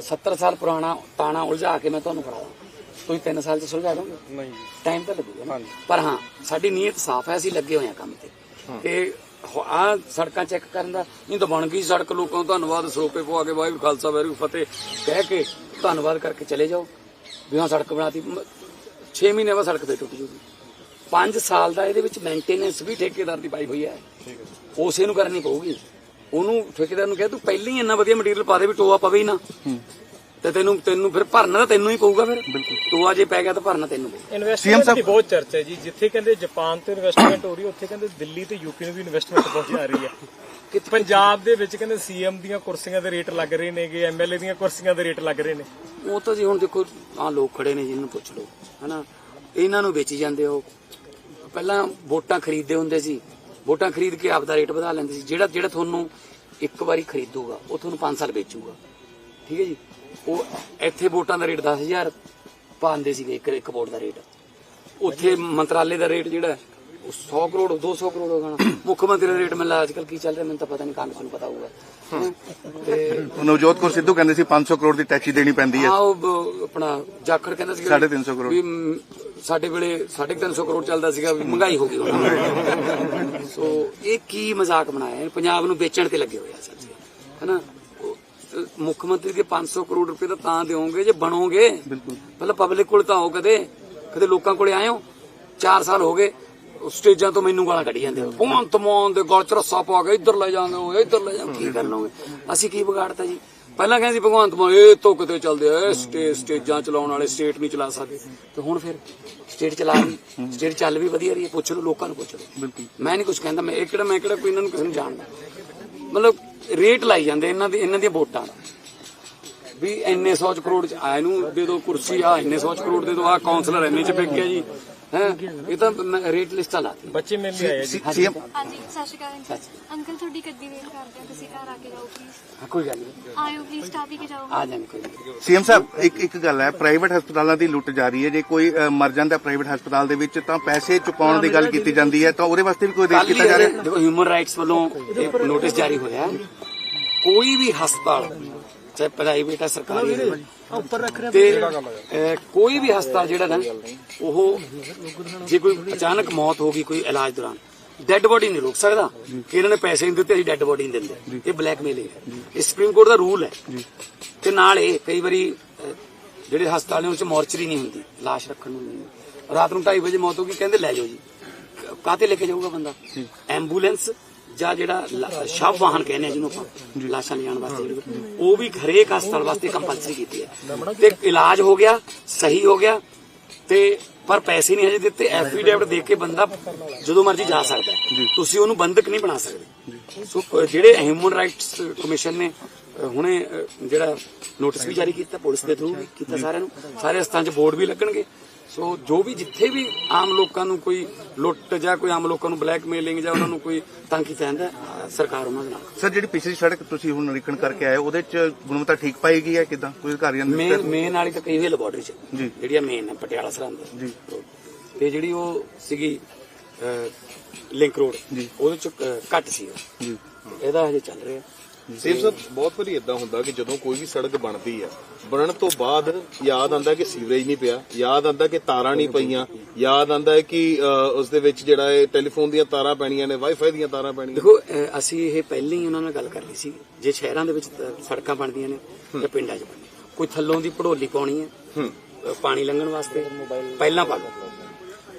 70 ਸਾਲ ਪੁਰਾਣਾ ਤਾਣਾ ਉਲਝਾ ਕੇ ਮੈਂ ਤੁਹਾਨੂੰ ਫੜਾਵਾਂ। ਤੁਸੀਂ 3 ਸਾਲ ਚ ਸੁਲਝਾ ਦੋਗੇ ਨਹੀਂ ਟਾਈਮ ਤਾਂ ਲੱਗੂਗਾ ਨਾ। ਹਾਂਜੀ। ਪਰ ਹਾਂ ਸਾਡੀ ਨੀਅਤ ਸਾਫ਼ ਹੈ ਅਸੀਂ ਲੱਗੇ ਹੋਏ ਹਾਂ ਕੰਮ ਤੇ। ਕਿ ਆ ਸੜਕਾਂ ਚੈੱਕ ਕਰਨ ਦਾ ਨਹੀਂ ਤਾਂ ਬਣ ਗਈ ਸੜਕ ਲੋਕਾਂ ਨੂੰ ਧੰਨਵਾਦ ਸਰੋਪੇ ਪਵਾ ਕੇ ਵਾਹਿਗੁਰੂ ਖਾਲਸਾ ਵਾਹਿਗੁਰੂ ਫਤਿਹ ਕਹਿ ਕੇ ਧੰਨਵਾਦ ਕਰਕੇ ਚਲੇ ਜਾਓ। ਵੀ ਹਾਂ ਸੜਕ ਬਣਾਤੀ। 6 ਮਹੀਨੇ ਬਾਅਦ ਸੜਕ ਫੇਰ ਟੁੱਟ ਜੂਗੀ। 5 ਸਾਲ ਦਾ ਇਹਦੇ ਵਿੱਚ ਮੇਨਟੇਨੈਂਸ ਵੀ ਠੇਕੇਦਾਰ ਦੀ ਪਾਈ ਹੋਈ ਹੈ। ਉਸੇ ਨੂੰ ਕਰਨੀ ਪਊਗੀ। ਉਹਨੂੰ ਠੇਕੇਦਾਰ ਨੂੰ ਕਹਿ ਤੂੰ ਪਹਿਲਾਂ ਹੀ ਇੰਨਾ ਵਧੀਆ ਮਟੀਰੀਅਲ ਪਾ ਦੇ ਵੀ ਟੋਆ ਪਵੇ ਹੀ ਨਾ। ਤੇ ਤੈਨੂੰ ਤੈਨੂੰ ਫਿਰ ਭਰਨਾ ਤਾਂ ਤੈਨੂੰ ਹੀ ਪਊਗਾ ਫਿਰ। ਤੂੰ ਅਜੇ ਪੈ ਗਿਆ ਤਾਂ ਭਰਨਾ ਤੈਨੂੰ ਪਊ ਇਨਵੈਸਟਮੈਂਟ ਦੀ ਬਹੁਤ ਚਰਚਾ ਹੈ ਜੀ। ਜਿੱਥੇ ਕਹਿੰਦੇ ਜਾਪਾਨ ਤੋਂ ਇਨਵੈਸਟਮੈਂਟ ਹੋ ਰਹੀ ਹੈ ਉੱਥੇ ਕਹਿੰਦੇ ਦਿੱਲੀ ਤੇ ਯੂਪੀ ਨੂੰ ਵੀ ਇਨਵੈਸਟਮੈਂਟ ਬਹੁਤ ਜਾ ਰਹੀ ਹੈ। ਪੰਜਾਬ ਦੇ ਵਿੱਚ ਕਹਿੰਦੇ ਸੀਐਮ ਦੀਆਂ ਕੁਰਸੀਆਂ ਦੇ ਰੇਟ ਲੱਗ ਰਹੇ ਨੇਗੇ ਐਮਐਲਏ ਦੀਆਂ ਕੁਰਸੀਆਂ ਦੇ ਰੇਟ ਲੱਗ ਰਹੇ ਨੇ। ਉਹ ਤਾਂ ਜੀ ਹੁਣ ਦੇਖੋ ਆ ਲੋਕ ਖੜੇ ਨੇ ਜਿਹਨੂੰ ਪੁੱਛ ਲਓ ਹਨਾ? ਇਹਨਾਂ ਨੂੰ ਵੇਚੀ ਜਾਂਦੇ ਹੋ ਪਹਿਲਾਂ ਵੋਟਾਂ ਖਰੀਦਦੇ ਹੁੰਦੇ ਸੀ। ਵੋਟਾਂ ਖਰੀਦ ਕੇ ਆਪਦਾ ਰੇਟ ਵਧਾ ਲੈਂਦੇ ਸੀ। ਜਿਹੜਾ ਜਿਹੜਾ ਤੁਹਾਨੂੰ ਇੱਕ ਵਾਰੀ ਖਰੀਦੂਗਾ ਉਹ ਤੁਹਾਨੂੰ 5 ਸਾਲ ਵੇਚੂਗਾ। ਠੀਕ ਹੈ ਜੀ? ਉਹ ਇੱਥੇ ਵੋਟਾਂ ਦਾ ਰੇਟ 10000 ਪਾਉਂਦੇ ਸੀਗੇ ਇੱਕ ਇੱਕ ਵੋਟ ਦਾ ਰੇਟ। ਉੱਥੇ ਮੰਤਰਾਲੇ ਦਾ ਰੇਟ ਜਿਹੜਾ ਉਹ 100 ਕਰੋੜ 200 ਕਰੋੜ ਹੋ ਜਾਣਾ ਮੁੱਖ ਮੰਤਰੀ ਦਾ ਰੇਟ ਮੈਨੂੰ ਅੱਜਕੱਲ ਕੀ ਚੱਲ ਰਿਹਾ ਮੈਨੂੰ ਤਾਂ ਪਤਾ ਨਹੀਂ ਕਾਂਗਰਸ ਨੂੰ ਪਤਾ ਹੋਊਗਾ। ਤੇ ਨਵਜੋਤ ਕੌਰ ਸਿੱਧੂ ਕਹਿੰਦੇ ਸੀ 500 ਕਰੋੜ ਦੀ ਟੈਕਸੀ ਦੇਣੀ ਪੈਂਦੀ ਹੈ। ਹਾਂ ਉਹ ਆਪਣਾ ਜਾਖੜ ਕਹਿੰਦਾ ਸੀ 350 ਕਰੋੜ। ਵੀ ਸਾਡੇ ਵੇਲੇ 350 ਕਰੋੜ ਚੱਲਦਾ ਸੀਗਾ ਵੀ ਮਹਿੰਗਾਈ ਹੋ ਗਈ ਸੋ ਇਹ ਕੀ ਮਜ਼ਾਕ ਬਣਾਇਆ ਪੰਜਾਬ ਨੂੰ ਵੇਚਣ ਤੇ ਲੱਗੇ ਹੋਏ ਆ ਸੱਚ। ਹੈਨਾ? ਮੁੱਖ ਮੰਤਰੀ ਦੇ 500 ਕਰੋੜ ਰੁਪਏ ਤਾਂ ਤਾਂ ਦਿਓਗੇ ਜੇ ਬਣੋਗੇ। ਬਿਲਕੁਲ। ਪਹਿਲਾਂ ਪਬਲਿਕ ਕੋਲ ਤਾਂ ਆਓ ਕਦੇ। ਕਦੇ ਲੋਕਾਂ ਕੋਲੇ ਆਏ ਹੋ। 4 ਸਾਲ ਹੋ ਗਏ। ਸਟੇਜਾਂ ਤੋਂ ਮੈਨੂੰ ਗਾਲਾਂ ਕੱਢੀ ਜਾਂਦੇ ਭਗਵੰਤ ਮਾਨ ਦੇ ਗਲ ਚ ਰੱਸਾ ਪਾ ਕੇ ਇੱਧਰ ਲੈ ਜਾਂਦੇ ਹੋ ਇੱਧਰ ਲੈ ਜਾਂਦੇ। ਕੀ ਕਰ ਲਓਗੇ ਅਸੀਂ ਕੀ ਵਿਗਾੜਤਾ ਜੀ? ਪਹਿਲਾਂ ਕਹਿੰਦੇ ਭਗਵੰਤ ਮਾਨ ਇਹ ਤੋਂ ਕਿਤੇ ਚੱਲਦੇ ਆ ਇਹ ਸਟੇ ਸਟੇਜਾਂ ਚਲਾਉਣ ਵਾਲੇ ਸਟੇਟ ਨਹੀਂ ਚਲਾ ਸਕਦੇ। ਤੇ ਹੁਣ ਫਿਰ ਸਟੇਟ ਚਲਾ ਵੀ ਸਟੇਟ ਚੱਲ ਵੀ ਵਧੀਆ ਰਹੀ ਹੈ। ਪੁੱਛ ਲਓ ਲੋਕਾਂ ਨੂੰ ਪੁੱਛ ਲਓ। ਮੈਂ ਨਹੀਂ ਕੁਝ ਕਹਿੰਦਾ ਮੈਂ ਇਹ ਕਿਹੜਾ ਮੈਂ ਕਿਹੜਾ ਕੋਈ ਇਹਨਾਂ ਨੂੰ ਕਿਸੇ ਨੂੰ ਜਾਣਦਾ। ਮਤਲਬ ਰੇਟ ਲਾਈ ਜਾਂਦੇ ਇਹਨਾਂ ਦੀ ਇਹਨਾਂ ਦੀਆਂ ਵੋਟਾਂ ਦਾ। ਵੀ ਇੰਨੇ 100 ਕਰੋੜ ਚ ਆਏ ਨੂੰ ਦੇ ਦਿਓ ਕੁਰਸੀ ਆ ਇੰਨੇ 100 ਕਰੋੜ ਦੇ ਦਿਓ ਆ ਕਾਉਂਸਲਰ ਇੰਨੇ ਚ ਵਿਕ ਗਿਆ ਜੀ। ਹੈ? ਇਹ ਤਾਂ ਮੈਂ ਰੇਟ ਲਿਸਟਾਂ ਲਾਤੀ। ਬੱਚੇ ਮਿਲ ਆਏ ਜੀ। ਹਾਂਜੀ ਸਤਿ ਸ਼੍ਰੀ ਅਕਾਲ। ਅੰਕਲ। ਅੰਕਲ ਤੁਹਾਡੀ ਗੱਡੀ ਵੇਟ ਕਰਦੇ ਆ ਤੁਸੀਂ ਘਰ ਆ ਕੇ ਜਾਓ ਪਲੀਜ਼ ਹਾਂ, ਕੋਈ ਗੱਲ ਨਹੀਂ। ਆਇਓ ਪਲੀਜ਼ ਸਟਾਫ ਹੀ ਕੇ ਜਾਓ। ਆ ਜਾਣ ਕੋਈ ਨਹੀਂ। ਸੀਐਮ ਸਾਹਿਬ ਇੱਕ ਇੱਕ ਗੱਲ ਹੈ ਪ੍ਰਾਈਵੇਟ ਹਸਪਤਾਲਾਂ ਦੀ ਲੁੱਟ ਜਾਰੀ ਹੈ। ਜੇ ਕੋਈ ਅ, ਮਰ ਜਾਂਦਾ ਪ੍ਰਾਈਵੇਟ ਹਸਪਤਾਲ ਦੇ ਵਿੱਚ ਤਾਂ ਪੈਸੇ ਚੁਕਾਉਣ ਦੀ ਗੱਲ ਕੀਤੀ ਜਾਂਦੀ ਹੈ। ਤਾਂ ਉਹਦੇ ਵਾਸਤੇ ਵੀ ਕੋਈ ਰੇਟ ਕੱਲ੍ਹ ਕੀਤਾ ਹੀ ਜਾ ਰਿਹਾ? ਹਜੇ ਦੇਖੋ ਹਿਊਮਨ ਰਾਈਟਸ ਵੱਲੋਂ ਇੱਕ ਨੋਟਿਸ ਜਾਰੀ ਹੋਇਆ ਹੈ। ਕੋਈ ਵੀ ਹਸਪਤਾਲ ਚਾਹੇ ਪ੍ਰਾਈਵੇਟ ਹੈ ਸਰਕਾਰੀ ਹੈ ਤੇ ਅਹ, ਕੋਈ ਵੀ ਹਸਪਤਾਲ ਜਿਹੜਾ ਨਾ ਉਹ ਜੇ ਕੋਈ ਅਚਾਨਕ ਮੌਤ ਹੋ ਗਈ ਕੋਈ ਇਲਾਜ ਦੌਰਾਨ ਡੈੱਡ ਬੋਡੀ ਨਹੀਂ ਰੋਕ ਸਕਦਾ। ਕਿ ਇਹਨਾਂ ਨੇ ਪੈਸੇ ਨਹੀਂ ਦਿੱਤੇ ਅਸੀਂ ਡੈੱਡ ਬੋਡੀ ਨਹੀਂ ਦਿੰਦੇ। ਇਹ ਬਲੈਕਮੇਲਿੰਗ ਹੈ ਇਹ ਸੁਪਰੀਮ ਕੋਰਟ ਦਾ ਰੂਲ ਹੈ। ਤੇ ਨਾਲ ਇਹ ਕਈ ਵਾਰੀ ਜਿਹੜੇ ਹਸਪਤਾਲ ਨੇ ਉਸ ਚ ਮੋਰਚਰੀ ਨਹੀਂ ਹੁੰਦੀ ਲਾਸ਼ ਰੱਖਣ ਨੂੰ ਨਹੀਂ। ਰਾਤ ਨੂੰ 2:30 ਵਜੇ ਮੌਤ ਹੋ ਗਈ ਕਹਿੰਦੇ ਲੈ ਜਾਓ ਜੀ। ਕਾਤੇ ਲੈ ਕੇ ਜਾਊਗਾ ਬੰਦਾ? ਐਂਬੂਲੈਂਸ ਜਾਂ ਜਿਹੜਾ ਸ਼ਵ ਵਾਹਨ ਕਹਿੰਦੇ ਆ ਜਿਹਨੂੰ ਆਪਾਂ ਲਾਸ਼ਾਂ ਲਿਜਾਣ ਵਾਸਤੇ। ਉਹ ਵੀ ਹਰੇਕ ਹਸਪਤਾਲ ਵਾਸਤੇ ਕੰਪਲਸਰੀ ਕੀਤੀ ਹੈ। ਤੇ ਇਲਾਜ ਹੋ ਗਿਆ ਸਹੀ ਹੋ ਗਿਆ ਤੇ ਪਰ ਪੈਸੇ ਨਹੀਂ ਹਜੇ ਦਿੱਤੇ ਐਫੀਡੇਵਿਟ ਦੇ ਕੇ ਬੰਦਾ ਜਦੋਂ ਮਰਜ਼ੀ ਜਾ ਸਕਦਾ ਹੈ। ਤੁਸੀਂ ਉਹਨੂੰ ਬੰਦਕ ਨਹੀਂ ਬਣਾ ਸਕਦੇ। ਸੋ ਅ, ਜਿਹੜੇ ਹਿਊਮਨ ਰਾਈਟਸ ਕਮਿਸ਼ਨ ਨੇ ਅ, ਹੁਣੇ ਅ, ਜਿਹੜਾ ਨੋਟਿਸ ਵੀ ਜਾਰੀ ਕੀਤਾ ਪੁਲਿਸ ਦੇ ਥਰੂ ਕੀਤਾ ਸਾਰਿਆਂ ਨੂੰ ਸਾਰੇ ਹਸਤਾਂ 'ਚ ਬੋਰਡ ਵੀ ਲੱਗਣਗੇ। ਸੋ ਜੋ ਵੀ ਜਿੱਥੇ ਵੀ ਆਮ ਲੋਕਾਂ ਨੂੰ ਕੋਈ ਲੁੱਟ ਜਾਂ ਕੋਈ ਆਮ ਲੋਕਾਂ ਨੂੰ ਬਲੈਕਮੇਲਿੰਗ ਜਾਂ ਉਹਨਾਂ ਨੂੰ ਕੋਈ ਤੰਗ ਹੈ, ਸਰਕਾਰ ਉਹਨਾਂ ਦੇ ਨਾਲ ਸਰ ਜਿਹੜੀ ਪਿਛਲੀ ਸੜਕ ਤੁਸੀਂ ਹੁਣ ਨਿਰੀਖਣ ਕਰਕੇ ਆਏ ਉਹਦੇ ਚ ਗੁਣਵੱਤਾ ਠੀਕ ਪਾਈ ਗਈ ਹੈ ਕਿਦਾਂ? ਕੋਈ ਅਧਿਕਾਰੀਆਂ ਨੇ ਮੇਨ ਮੇਨ ਵਾਲੀ ਤਾਂ ਕਈ ਵੀ ਲੈਬੋਰਟਰੀ ਚ। ਜੀ। ਜਿਹੜੀ ਆ ਮੇਨ ਹੈ ਪਟਿਆਲਾ ਸਰਹੰਦ। ਜੀ। ਤੇ ਜਿਹੜੀ ਉਹ ਸੀਗੀ ਲਿੰਕ ਰੋਡ ਉਹਦੇ ਚ ਘੱਟ ਸੀ। ਜੀ। ਇਹਦਾ ਹਜੇ ਚੱਲ ਰਿਹਾ। ਸੇਮ ਸਾਹਿਬ ਬਹੁਤ ਵਾਰੀ ਇਦਾਂ ਹੁੰਦਾ ਕਿ ਜਦੋਂ ਕੋਈ ਵੀ ਸੜਕ ਬਣਦੀ ਆ ਬਣਨ ਤੋਂ ਬਾਅਦ ਯਾਦ ਆਂਦਾ ਕਿ ਸੀਵਰੇਜ ਨਹੀਂ ਪਿਆ ਯਾਦ ਆਂਦਾ ਕਿ ਤਾਰਾਂ ਨਹੀਂ ਪਈਆਂ ਯਾਦ ਆਂਦਾ ਹੈ ਕਿ ਉਸ ਦੇ ਵਿੱਚ ਜਿਹੜਾ ਹੈ ਟੈਲੀਫੋਨ ਦੀਆਂ ਤਾਰਾਂ ਪੈਣੀਆਂ ਨੇ ਵਾਈਫਾਈ ਦੀਆਂ ਤਾਰਾਂ ਪੈਣੀਆਂ ਦੇਖੋ ਅਸੀਂ ਇਹ ਪਹਿਲਾਂ ਹੀ ਉਹਨਾਂ ਨਾਲ ਗੱਲ ਕਰ ਲਈ ਸੀ। ਜੇ ਸ਼ਹਿਰਾਂ ਦੇ ਵਿੱਚ ਸੜਕਾਂ ਬਣਦੀਆਂ ਨੇ ਤੇ ਪਿੰਡਾਂ 'ਚ ਬਣਦੀਆਂ ਕੋਈ ਥੱਲੋਂ ਦੀ ਪੜੋਲੀ ਪਾਉਣੀ ਹੈ ਪਾਣੀ ਲੰਘਣ ਵਾਸਤੇ ਪਹਿਲਾਂ ਪਾ ਲਓ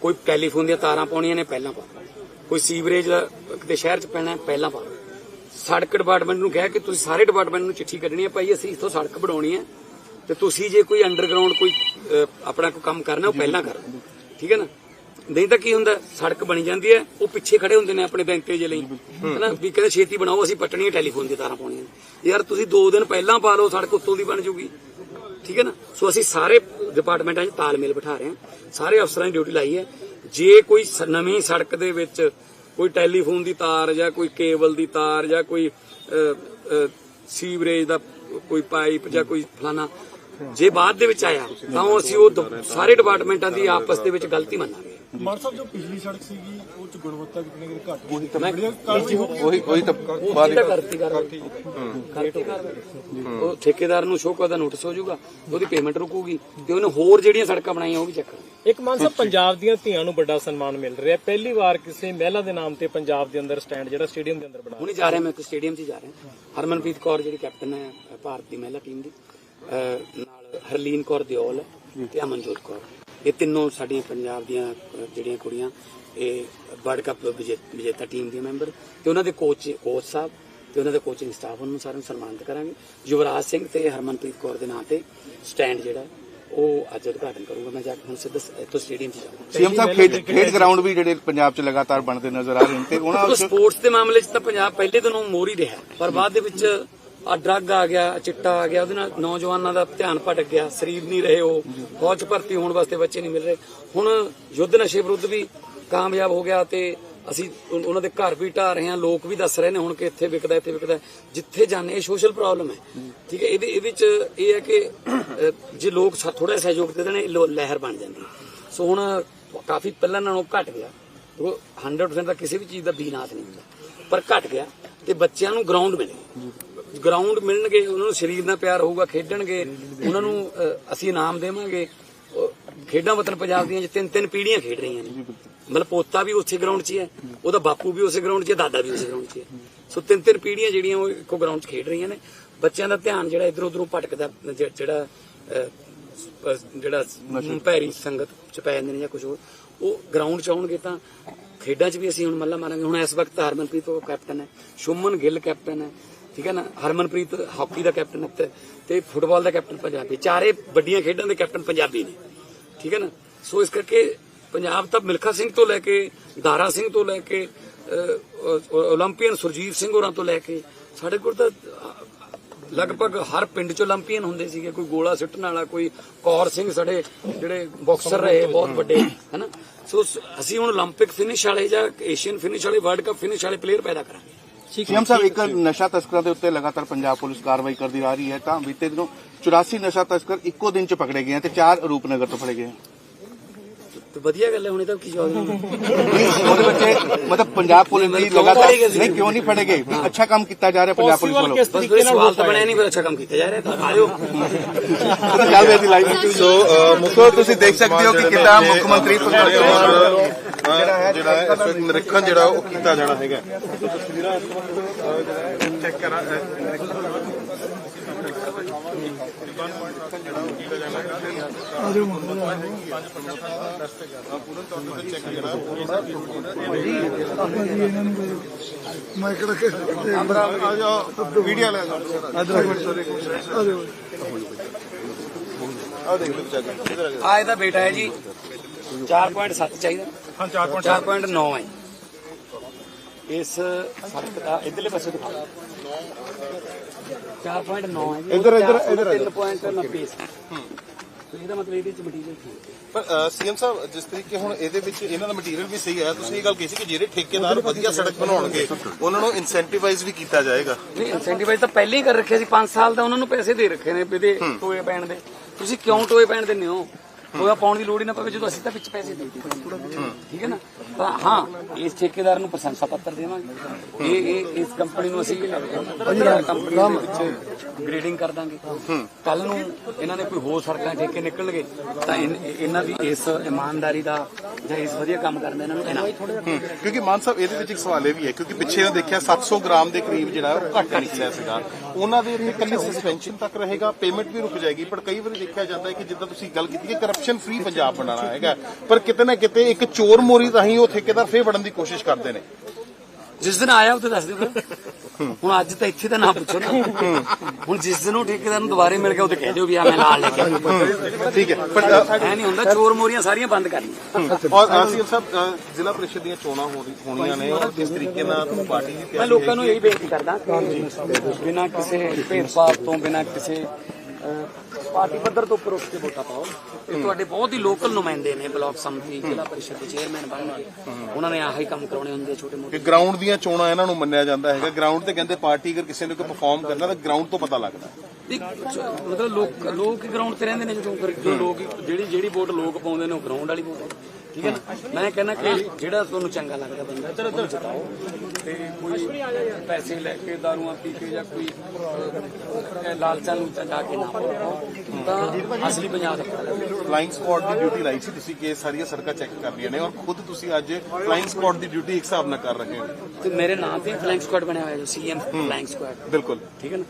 ਕੋਈ ਟੈਲੀਫੋਨ ਦੀਆਂ ਤਾਰਾਂ ਪਾਉਣੀਆਂ ਨੇ ਪਹਿਲਾਂ ਪਾ ਲਓ ਕੋਈ ਸੀਵਰੇਜ ਕਿਤੇ ਸ਼ਹਿਰ 'ਚ ਪੈਣਾ ਹੈ, ਪਹਿਲਾਂ ਪਾ ਲਓ ਸੜਕ ਡਿਪਾਰਟਮੈਂਟ ਨੂੰ ਕਿਹਾ ਕਿ ਤੁਸੀਂ ਸਾਰੇ ਡਿਪਾਰਟਮੈਂਟ ਨੂੰ ਚਿੱਠੀ ਕੱਢਣੀ ਹੈ ਭਾਈ ਅਸੀਂ ਇੱਥੋਂ ਸੜਕ ਬਣਾਉਣੀ ਹੈ ਤੇ ਤੁਸੀਂ ਜੇ ਕੋਈ ਅੰਡਰਗਰਾਉਂਡ ਕੋਈ ਆਪਣਾ ਕੋਈ ਕੰਮ ਕਰਨਾ ਉਹ ਪਹਿਲਾਂ ਕਰੋ। ਠੀਕ ਹੈ ਨਾ? ਨਹੀਂ ਤਾਂ ਕੀ ਹੁੰਦਾ ਸੜਕ ਬਣੀ ਜਾਂਦੀ ਹੈ ਉਹ ਪਿੱਛੇ ਖੜੇ ਹੁੰਦੇ ਨੇ ਆਪਣੇ ਬੈਂਕੇ ਜੇ ਲਈ। ਹਨਾ? ਵੀ ਕਹਿੰਦੇ ਛੇਤੀ ਬਣਾਓ ਅਸੀਂ ਪੱਟਣੀ ਹੈ ਟੈਲੀਫੋਨ ਦੀ ਤਾਰਾਂ ਪਾਉਣੀਆਂ। ਯਾਰ ਤੁਸੀਂ 2 ਦਿਨ ਪਹਿਲਾਂ ਪਾ ਲਓ ਸੜਕ ਉੱਤੋਂ ਦੀ ਬਣ ਜੂਗੀ। ਠੀਕ ਹੈ ਨਾ? ਸੋ ਅਸੀਂ ਸਾਰੇ ਡਿਪਾਰਟਮੈਂਟਾਂ 'ਚ ਤਾਲਮੇਲ ਬਿਠਾ ਰਹੇ ਹਾਂ। ਸਾਰੇ ਅਫਸਰਾਂ ਦੀ ਡਿਊਟੀ ਲਾਈ ਹੈ। ਜੇ ਕੋਈ ਨਵੀਂ ਸੜਕ ਦੇ ਵਿੱਚ ਕੋਈ ਟੈਲੀਫੋਨ ਦੀ ਤਾਰ ਜਾਂ ਕੋਈ ਕੇਬਲ ਦੀ ਤਾਰ ਜਾਂ ਕੋਈ ਸੀਵਰੇਜ ਦਾ ਕੋਈ ਪਾਈਪ ਜਾਂ ਕੋਈ ਫਲਾਣਾ ਜੇ ਬਾਅਦ ਦੇ ਵਿੱਚ ਆਇਆ, ਤਾਂ ਉਹ ਅਸੀਂ ਉਹ ਦ- ਸਾਰੇ ਡਿਪਾਰਟਮੈਂਟਾਂ ਦੀ ਆਪਸ ਦੇ ਵਿੱਚ ਗਲਤੀ ਮੰਨਾਂਗੇ। ਮਾਨ ਸਾਹਿਬ ਜੋ ਪਿਛਲੀ ਸੜਕ ਸੀਗੀ ਉਹ ਚ ਗੁਣਵੱਤਾ ਕਿਤਨੇ ਕਿਤੇ ਘੱਟ ਹੋਈ ਮੈਂ ਉਹੀ ਉਹੀ ਤਾਂ ਬਾਅਦ ਕਰਤੀ ਕਰਤੀ ਕਰਤੀ ਕਰ ਉਹ ਠੇਕੇਦਾਰ ਨੂੰ ਸ਼ੋਕਾ ਦਾ ਨੋਟਿਸ ਹੋ ਜਾਊਗਾ ਉਹਦੀ ਪੇਮੈਂਟ ਰੁਕੂਗੀ ਤੇ ਉਹਨੇ ਹੋਰ ਜਿਹੜੀਆਂ ਸੜਕਾਂ ਬਣਾਈਆਂ ਉਹ ਵੀ ਚੈੱਕ ਕਰਨਗੇ ਇੱਕ ਮਾਨ ਸਾਹਿਬ ਪੰਜਾਬ ਦੀਆਂ ਧੀਆਂ ਨੂੰ ਵੱਡਾ ਸਨਮਾਨ ਮਿਲ ਰਿਹਾ। ਹੈ। ਪਹਿਲੀ ਵਾਰ ਕਿਸੇ ਮਹਿਲਾ ਦੇ ਨਾਮ ਤੇ ਪੰਜਾਬ ਦੇ ਅੰਦਰ ਸਟੈਂਡ ਜਿਹੜਾ ਸਟੇਡੀਅਮ ਦੇ ਅੰਦਰ ਬਣਾ ਹੁਣੇ ਜਾ ਰਿਹਾ ਮੈਂ ਇੱਕ ਸਟੇਡੀਅਮ 'ਚ ਜਾ ਰਿਹਾ। ਹਰਮਨਪ੍ਰੀਤ ਕੌਰ ਜਿਹੜੀ ਕੈਪਟਨ ਹੈ ਭਾਰਤ ਦੀ ਮਹਿਲਾ ਟੀਮ ਦੀ ਨਾਲ ਹਰਲੀਨ ਕੌਰ ਦਿਓਲ ਤੇ ਅਮਨਜੋਤ ਕੌਰ। ਇਹ ਤਿੰਨੋਂ ਸਾਡੀਆਂ ਪੰਜਾਬ ਦੀਆਂ ਜਿਹੜੀਆਂ ਕੁੜੀਆਂ ਇਹ ਵਰਲਡ ਕੱਪ ਵਿਜੇ- ਵਿਜੇਤਾ ਟੀਮ ਦੇ ਮੈਂਬਰ ਤੇ ਉਹਨਾਂ ਦੇ ਕੋਚ ਕੋਚ ਸਾਹਿਬ ਤੇ ਉਹਨਾਂ ਦੇ ਕੋਚਿੰਗ ਸਟਾਫ ਨੂੰ ਸਾਰਿਆਂ ਨੂੰ ਸਨਮਾਨਿਤ ਕਰਾਂਗੇ। ਯੁਵਰਾਜ ਸਿੰਘ ਤੇ ਹਰਮਨਪ੍ਰੀਤ ਕੌਰ ਦੇ ਨਾਂ ਤੇ ਸਟੈਂਡ ਜਿਹੜਾ ਉਹ ਅੱਜ ਉਦਘਾਟਨ ਕਰੂੰਗਾ। ਮੈਂ ਜਾ ਕੇ ਹੁਣ ਸਿੱਧਾ ਇੱਥੋਂ ਸਟੇਡੀਅਮ 'ਚ ਜਾਊਂਗਾ। ਸੀਐਮ ਸਾਹਿਬ ਖੇਡ ਖੇਡ ਗਰਾਊਂਡ ਵੀ ਜਿਹੜੇ ਪੰਜਾਬ 'ਚ ਲਗਾਤਾਰ ਬਣਦੇ ਨਜ਼ਰ ਆ ਰਹੇ ਨੇ ਤੇ ਉਹਨਾਂ ਸਪੋਰਟਸ ਦੇ ਮਾਮਲੇ 'ਚ ਤਾਂ ਪੰਜਾਬ ਪਹਿਲੇ ਦਿਨੋਂ ਮੋਰ ਹੀ ਰਿਹਾ ਪਰ ਬਾਅਦ ਦੇ ਵਿੱਚ ਆ ਡਰੱਗ ਆ ਗਿਆ ਚਿੱਟਾ ਆ ਗਿਆ ਉਹਦੇ ਨਾਲ ਨੌਜਵਾਨਾਂ ਦਾ ਧਿਆਨ ਭਟਕ ਗਿਆ ਸਰੀਰ ਨਹੀਂ ਰਹੇ ਉਹ ਫੌਜ 'ਚ ਭਰਤੀ ਹੋਣ ਵਾਸਤੇ ਬੱਚੇ ਨਹੀਂ ਮਿਲ ਰਹੇ। ਹੁਣ ਯੁੱਧ ਨਸ਼ੇ ਵਿਰੁੱਧ ਵੀ ਕਾਮਯਾਬ ਹੋ ਗਿਆ ਤੇ ਅਸੀਂ ਉਹਨਾਂ ਦੇ ਘਰ ਵੀ ਢਾ ਰਹੇ ਹਾਂ ਲੋਕ ਵੀ ਦੱਸ ਰਹੇ ਨੇ ਹੁਣ ਕਿ ਇੱਥੇ ਵਿਕਦਾ ਇੱਥੇ ਵਿਕਦਾ ਜਿੱਥੇ ਜਾਂਦੇ ਇਹ ਸੋਸ਼ਲ ਪ੍ਰੋਬਲਮ ਹੈ। ਠੀਕ ਹੈ ਇਹਦੇ ਇਹਦੇ ਵਿੱਚ ਇਹ ਹੈ ਕਿ ਜੇ ਲੋਕ ਥੋੜਾ ਸਹਿਯੋਗ ਦੇ ਦੇਣ ਇਹ ਲਹਿਰ ਬਣ ਜਾਂਦੀ। ਸੋ ਹੁਣ ਕਾਫੀ ਪਹਿਲਾਂ ਨਾਲੋਂ ਘਟ ਗਿਆ। ਉਹ 100% ਦਾ ਕਿਸੇ ਵੀ ਚੀਜ਼ ਦਾ ਬੀਨਾਤ ਨਹੀਂ ਹੁੰਦਾ। ਪਰ ਘਟ ਗਿਆ ਤੇ ਬੱਚਿਆਂ ਨੂੰ ਗਰਾਊਂਡ ਮਿਲੇ। ਗਰਾਊਂਡ ਮਿਲਣਗੇ ਉਹਨਾਂ ਨੂੰ ਸਰੀਰ ਨਾਲ ਪਿਆਰ ਹੋਊਗਾ ਖੇਡਣਗੇ ਉਹਨਾਂ ਨੂੰ ਅਸੀਂ ਇਨਾਮ ਦੇਵਾਂਗੇ। ਖੇਡਾਂ ਵਤਨ ਪੰਜਾਬ ਦੀਆਂ ਜਿ ਤਿੰਨ ਤਿੰਨ ਪੀੜ੍ਹੀਆਂ ਖੇਡ ਰਹੀਆਂ ਨੇ। ਮਤਲਬ ਪੋਤਾ ਵੀ ਉਸੇ ਗਰਾਊਂਡ 'ਚ ਹੀ ਉਹਦਾ ਬਾਪੂ ਵੀ ਉਸੇ ਗਰਾਊਂਡ 'ਚ ਹੈ ਦਾਦਾ ਵੀ ਉਸੇ ਗਰਾਊਂਡ 'ਚ ਹੀ ਸੋ ਤਿੰਨ ਤਿੰਨ ਪੀੜ੍ਹੀਆਂ ਜਿਹੜੀਆਂ ਉਹ ਇੱਕੋ ਗਰਾਊਂਡ 'ਚ ਖੇਡ ਰਹੀਆਂ ਨੇ। ਬੱਚਿਆਂ ਦਾ ਧਿਆਨ ਜਿਹੜਾ ਇਧਰ ਉਧਰੋਂ ਭਟਕਦਾ ਜਿਹੜਾ ਜਿਹੜਾ ਭੈਰੀ ਸੰਗਤ ਚ ਪੈ ਜਾਂਦੇ ਨੇ ਜਾਂ ਕੁਝ ਹੋਰ ਉਹ ਗਰਾਊਂਡ ਚ ਆਉਣਗੇ ਤਾਂ ਖੇਡਾਂ 'ਚ ਵੀ ਅਸੀਂ ਹੁਣ ਮੱਲਾ ਮਾਰਾਂਗੇ। ਹੁਣ ਇਸ ਵਕਤ ਹਰਮਨਪ੍ਰੀਤ ਉਹ ਕੈਪਟਨ ਹੈ ਸ਼ੁਮਨ ਗਿੱਲ ਕੈਪਟਨ ਹੈ। ਠੀਕ ਹੈ ਨਾ ਹਰਮਨਪ੍ਰੀਤ ਹਾਕੀ ਦਾ ਕੈਪਟਨ ਹੈ ਤੇ- ਤੇ ਫੁੱਟਬਾਲ ਦਾ ਕੈਪਟਨ ਪੰਜਾਬੀ ਚਾਰੇ ਵੱਡੀਆਂ ਖੇਡਾਂ ਦੇ ਕੈਪਟਨ ਪੰਜਾਬੀ ਨੇ ਠੀਕ ਹੈ ਨਾ ਸੋ ਇਸ ਕਰਕੇ ਪੰਜਾਬ ਤਾਂ ਮਿਲਖਾ ਸਿੰਘ ਤੋਂ ਲੈ ਕੇ ਦਾਰਾ ਸਿੰਘ ਤੋਂ ਲੈ ਕੇ ਅਹ, ਅਹ, ਓਲੰਪੀਅਨ ਸੁਰਜੀਤ ਸਿੰਘ ਹੋਰਾਂ ਤੋਂ ਲੈ ਕੇ ਸਾਡੇ ਕੋਲ ਤਾਂ ਅਹ, ਲਗਭਗ ਹਰ ਪਿੰਡ ਚ ਓਲੰਪੀਅਨ ਹੁੰਦੇ ਸੀਗੇ ਕੋਈ ਗੋਲਾ ਸਿੱਟਣ ਵਾਲਾ ਕੋਈ ਕੌਰ ਸਿੰਘ ਸਾਡੇ ਜਿਹੜੇ ਬਾਕਸਰ ਰਹੇ ਬਹੁਤ ਵੱਡੇ ਹੈਨਾ ਸੋ ਸ- ਅਸੀਂ ਹੁਣ 올림픽 ਫਿਨਿਸ਼ ਵਾਲੇ ਜਾਂ ਏਸ਼ੀਅਨ ਫਿਨਿਸ਼ ਵਾਲੇ ਵਰਲਡ ਕੱਪ ਫਿਨਿਸ਼ ਵਾਲੇ ਪਲੇਅਰ ਪੈਦਾ ਕਰਾਂਗੇ ਸੀਐਮ ਸਾਹਿਬ ਇੱਕ ਨਸ਼ਾ ਤਸਕਰਾਂ ਦੇ ਉੱਤੇ ਲਗਾਤਾਰ ਪੰਜਾਬ ਪੁਲਿਸ ਕਾਰਵਾਈ ਕਰਦੀ ਆ ਰਹੀ ਹੈ ਤਾਂ ਬੀਤੇ ਦਿਨੋਂ 84 ਨਸ਼ਾ ਤਸਕਰ ਇੱਕੋ ਦਿਨ 'ਚ ਪਕੜੇ ਗਏ ਤੇ ਚਾਰ ਰੂਪਨਗਰ ਤੋਂ ਫੜੇ ਗਏ ਤੇ ਵਧੀਆ ਗੱਲ ਹੈ ਹੁਣ ਇਹ ਤਾਂ ਕੀ ਉਹਦੇ ਵਿੱਚ ਮਤਲਬ ਪੰਜਾਬ ਪੁਲਿਸ ਦੀ ਲਗਾਤਾਰ ਨਹੀਂ ਕਿਉਂ ਨਹੀਂ ਫੜੇ ਗਏ? ਅੱਛਾ ਕੰਮ ਕੀਤਾ ਜਾ ਰਿਹਾ ਪੰਜਾਬ ਪੁਲਿਸ ਵੱਲੋਂ ਬਸ ਨਾਲ ਸਵਾਲ ਤਾਂ ਬਣਿਆ ਨਹੀਂ ਫਿਰ ਅੱਛਾ ਕੰਮ ਕੀਤਾ ਜਾ ਰਿਹਾ ਤਾਂ ਆਇਓ ਗੱਲ ਵੇਦੀ ਲਾਈਵ ਸੋ ਮੁੱਖ ਤੁਸੀਂ ਦੇਖ ਸਕਦੇ ਹੋ ਕਿ ਕਿੱਦਾਂ ਮੁੱਖ ਮੰਤਰੀ ਭਗਵੰਤ ਮਾਨ ਜਿਹੜਾ ਜਿਹੜਾ ਹੈ, ਇਸ ਵਕਤ ਨਿਰੀਖਣ ਜਿਹੜਾ ਉਹ ਕੀਤਾ ਜਾਣਾ ਹੈਗਾ। ਚੈੱਕ ਕਰਾਂ ਆ ਜਾਓ ਵੀਡੀਓ ਲੈ ਜਾਓ ਆ ਦੇਖ ਲਓ ਚੱਕ ਆ ਇਹਦਾ ਬੇਟਾ ਹੈ ਜੀ। 4.7 ਚਾਹੀਦਾ। ਹਾਂ 4.9 ਹੈ ਇਸ ਸੜਕ ਦਾ ਇਧਰਲੇ ਪਾਸੇ ਦਿਖਾ 4.9 ਹੈ ਜੀ। ਇੱਧਰ- ਇੱਧਰ- ਇੱਧਰ ਆ ਜਾਓ। 3.90 ਤੇ ਇਹਦਾ ਮਤਲਬ ਇਹਦੇ ਚ ਮਟੀਰੀਅਲ ਠੀਕ ਹੈ। ਪਰ ਸੀਐਮ ਸਾਹਿਬ ਜਿਸ ਤਰੀਕੇ ਹੁਣ ਇਹਦੇ ਵਿੱਚ ਇਹਨਾਂ ਦਾ ਮਟੀਰੀਅਲ ਵੀ ਸਹੀ ਹੈ ਤੁਸੀਂ ਇਹ ਗੱਲ ਕਹੀ ਸੀ ਕਿ ਜਿਹੜੇ ਠੇਕੇਦਾਰ ਵਧੀਆ ਸੜਕ ਬਣਾਉਣਗੇ ਉਹਨਾਂ ਨੂੰ ਇਨਸੈਂਟੀਵਾਈਜ਼ ਵੀ ਕੀਤਾ ਜਾਏਗਾ। ਨਹੀਂ ਇਨਸੈਂਟੀਵਾਈਜ਼ ਤਾਂ ਪਹਿਲਾਂ ਹੀ ਕਰ ਰੱਖਿਆ ਸੀ 5 ਸਾਲ ਦਾ ਉਹਨਾਂ ਨੂੰ ਪੈਸੇ ਦੇ ਰੱਖੇ ਨੇ ਇਹਦੇ ਟੋਏ ਪੈਣ ਦੇ। ਤੁਸੀਂ ਕਿਉਂ ਟੋਏ ਪੈਣ ਦਿੰਦੇ ਹੋ? ਟੋਇਆ ਪਾਉਣ ਦੀ ਲੋੜ ਹੀ ਨਾ ਪਵੇ, ਜਦੋਂ ਅਸੀਂ ਤਾਂ ਵਿੱਚ ਪੈਸੇ ਦੇ ਦਿੱਤੇ। ਠੀਕ ਹੈ ਨਾ? ਤਾਂ ਹਾਂ, ਇਸ ਠੇਕੇਦਾਰ ਨੂੰ ਪ੍ਰਸ਼ੰਸਾ ਪੱਤਰ ਦੇਵਾਂਗੇ। ਇਹ ਇਹ, ਇਸ ਕੰਪਨੀ ਨੂੰ ਅਸੀਂ ਕੰਪਨੀ ਦੇ ਵਿੱਚ ਗ੍ਰੇਡਿੰਗ ਕਰ ਦਾਂਗੇ। ਕੱਲ ਨੂੰ ਇਹਨਾਂ ਨੇ ਕੋਈ ਹੋਰ ਸੜਕਾਂ, ਠੇਕੇ ਨਿਕਲਣਗੇ, ਤਾਂ ਇਹਨਾਂ ਦੀ ਇਸ ਇਮਾਨਦਾਰੀ ਦਾ ਜਾਂ ਇਸ ਵਧੀਆ ਕੰਮ ਕਰਨ ਦਾ ਇਹਨਾਂ ਨੂੰ ਕਹਿਣਾ ਕਿਉਂਕਿ ਮਾਨ ਸਾਹਿਬ, ਇਹਦੇ ਵਿੱਚ ਇੱਕ ਸਵਾਲ ਇਹ ਵੀ ਹੈ, ਕਿਉਂਕਿ ਪਿੱਛੇ ਮੈਂ ਦੇਖਿਆ 700 ਗ੍ਰਾਮ ਦੇ ਕਰੀਬ ਜਿਹੜਾ ਉਹ ਘੱਟ ਨਿਕਲਿਆ ਸੀਗਾ। ਉਹਨਾਂ ਦੇ ਉੱਤੇ ਕੱਲੀ ਸਸਪੈਂਸ਼ਨ ਤੱਕ ਰਹੇਗਾ ਪੇਮੈਂਟ ਵੀ ਰੁਕ ਜਾਏਗੀ, ਪਰ ਕਈ ਵਾਰੀ ਦੇਖਿਆ ਜਾਂਦਾ ਹੈ ਕਿ ਜਿੱਦਾਂ ਤੁਸੀਂ ਗੱਲ ਕੀਤੀ ਕਿ ਕਰਪਸ਼ਨ ਫ੍ਰੀ ਪੰਜਾਬ ਬਣਾਉਣਾ ਹੈਗਾ। ਪਰ ਕਿਤੇ ਨਾ ਕਿਤੇ ਇੱਕ ਚੋਰ ਮੋਰੀ ਰਾਹੀਂ ਉਹ ਠੇਕੇਦਾਰ ਫੇਰ ਵੜਨ ਦੀ ਕੋਸ਼ਿਸ਼ ਕਰਦੇ ਨੇ। ਜਿਸ ਦਿਨ ਆਇਆ ਉਹ ਤੇ ਦੱਸ ਦਿਓ ਹੁਣ ਅੱਜ ਤਾਂ ਇੱਥੇ ਤਾਂ ਨਾ ਪੁੱਛੋ ਨਾ। ਹੁਣ ਜਿਸ ਦਿਨ ਉਹ ਠੇਕੇਦਾਰ ਨੂੰ ਦੁਬਾਰੇ ਮਿਲ ਗਿਆ ਉਹ ਤੇ ਕਹਿ ਦਿਓ ਵੀ ਆ ਮੈਂ ਨਾਲ ਲੈ ਕੇ ਆਇਆ। ਠੀਕ ਹੈ। ਪਰ ਐ ਨਹੀਂ ਹੁੰਦਾ ਚੋਰ ਮੋਰੀਆਂ ਸਾਰੀਆਂ ਬੰਦ ਕਰਨੀਆਂ। ਔਰ ਆਸੀਫ ਸਾਹਿਬ ਜ਼ਿਲ੍ਹਾ ਪ੍ਰੀਸ਼ਦ ਦੀਆਂ ਚੋਣਾਂ ਹੋ ਹੋਣੀਆਂ ਨੇ ਔਰ ਕਿਸ ਤਰੀਕੇ ਨਾਲ ਪਾਰਟੀ ਦੀ ਮੈਂ ਲੋਕਾਂ ਨੂੰ ਇਹੀ ਬੇਨਤੀ ਕਰਦਾ ਬਿਨਾਂ ਕਿਸੇ ਭੇਦਭਾਵ ਤੋਂ ਬਿਨਾਂ ਕਿਸੇ ਪਾਰਟੀ ਪੱਧਰ ਤੋਂ ਉੱਪਰ ਉੱਠ ਕੇ ਵੋਟਾਂ ਪਾਓ। ਇਹ ਤੁਹਾਡੇ ਬਹੁਤ ਹੀ ਲੋਕਲ ਨੁਮਾਇੰਦੇ ਨੇ ਬਲਾਕ ਸੰਮਤੀ ਜ਼ਿਲ੍ਹਾ ਪਰਿਸ਼ਦ ਦੇ ਚੇਅਰਮੈਨ ਬਣਨਗੇ ਉਹਨਾਂ ਨੇ ਆਹੀ ਕੰਮ ਕਰਾਉਣੇ ਹੁੰਦੇ ਛੋਟੇ ਮੋਟੇ। ਗਰਾਊਂਡ ਦੀਆਂ ਚੋਣਾਂ ਇਹਨਾਂ ਨੂੰ ਮੰਨਿਆ ਜਾਂਦਾ ਹੈਗਾ। ਗਰਾਊਂਡ ਤੇ ਕਹਿੰਦੇ ਪਾਰਟੀ ਅਗਰ ਕਿਸੇ ਨੇ ਕੋਈ ਪਰਫਾਰਮ ਕਰਨਾ ਤਾਂ ਗਰਾਊਂਡ ਤੋਂ ਪਤਾ ਲੱਗਦਾ। ਮਤਲਬ ਲੋਕ ਲੋਕ ਗਰਾਊਂਡ ਤੇ ਰਹਿੰਦੇ ਨੇ ਜਦੋਂ ਲੋਕ ਜਿਹੜੀ ਜਿਹੜੀ ਵੋਟ ਲੋਕ ਪਾਉਂਦੇ ਨੇ ਉਹ ਗਰਾਊਂਡ ਵਾਲੀ ਵੋਟ ਹੈ। ਠੀਕ ਹੈ ਨਾ? ਮੈਂ ਕਹਿੰਦਾ ਕਿ ਜਿਹੜਾ ਤੁਹਾਨੂੰ ਚੰਗਾ ਲੱਗਦਾ ਬੰਦਾ ਉਹਨੂੰ ਜਿਤਾਓ। ਤੇ ਕੋਈ ਪੈਸੇ ਲੈ ਕੇ ਦਾਰੂਆਂ ਪੀ ਕੇ ਜਾਂ ਕੋਈ ਲਾਲਚਾਂ ਨੂੰ ਜਾ ਕੇ ਨਾ ਤਾਂ ਅਸਲੀ ਪੰਜਾਬ ਫਲਾਈਂਗ ਸਕੁਆਡ ਦੀ ਡਿਊਟੀ ਲਾਈ ਸੀ ਤੁਸੀਂ ਕਿ ਸਾਰੀਆਂ ਸੜਕਾਂ ਚੈੱਕ ਕਰ ਰਹੀਆਂ ਨੇ ਔਰ ਖੁਦ ਤੁਸੀਂ ਅੱਜ ਫਲਾਈਂਗ ਸਕੁਆਡ ਦੀ ਡਿਊਟੀ ਇੱਕ ਹਿਸਾਬ ਨਾਲ ਕਰ ਰਹੇ ਹੋ। ਤੇ ਮੇਰੇ ਨਾਂ ਤੇ ਫਲੈਂਕ ਸਕੁਆਡ ਬਣਿਆ ਹੋਇਆ ਜੋ ਸੀਐਮ ਫਲੈਂਕ ਸਕੁਆਡ ਬਿਲਕੁਲ। ਠੀਕ ਹੈ ਨਾ?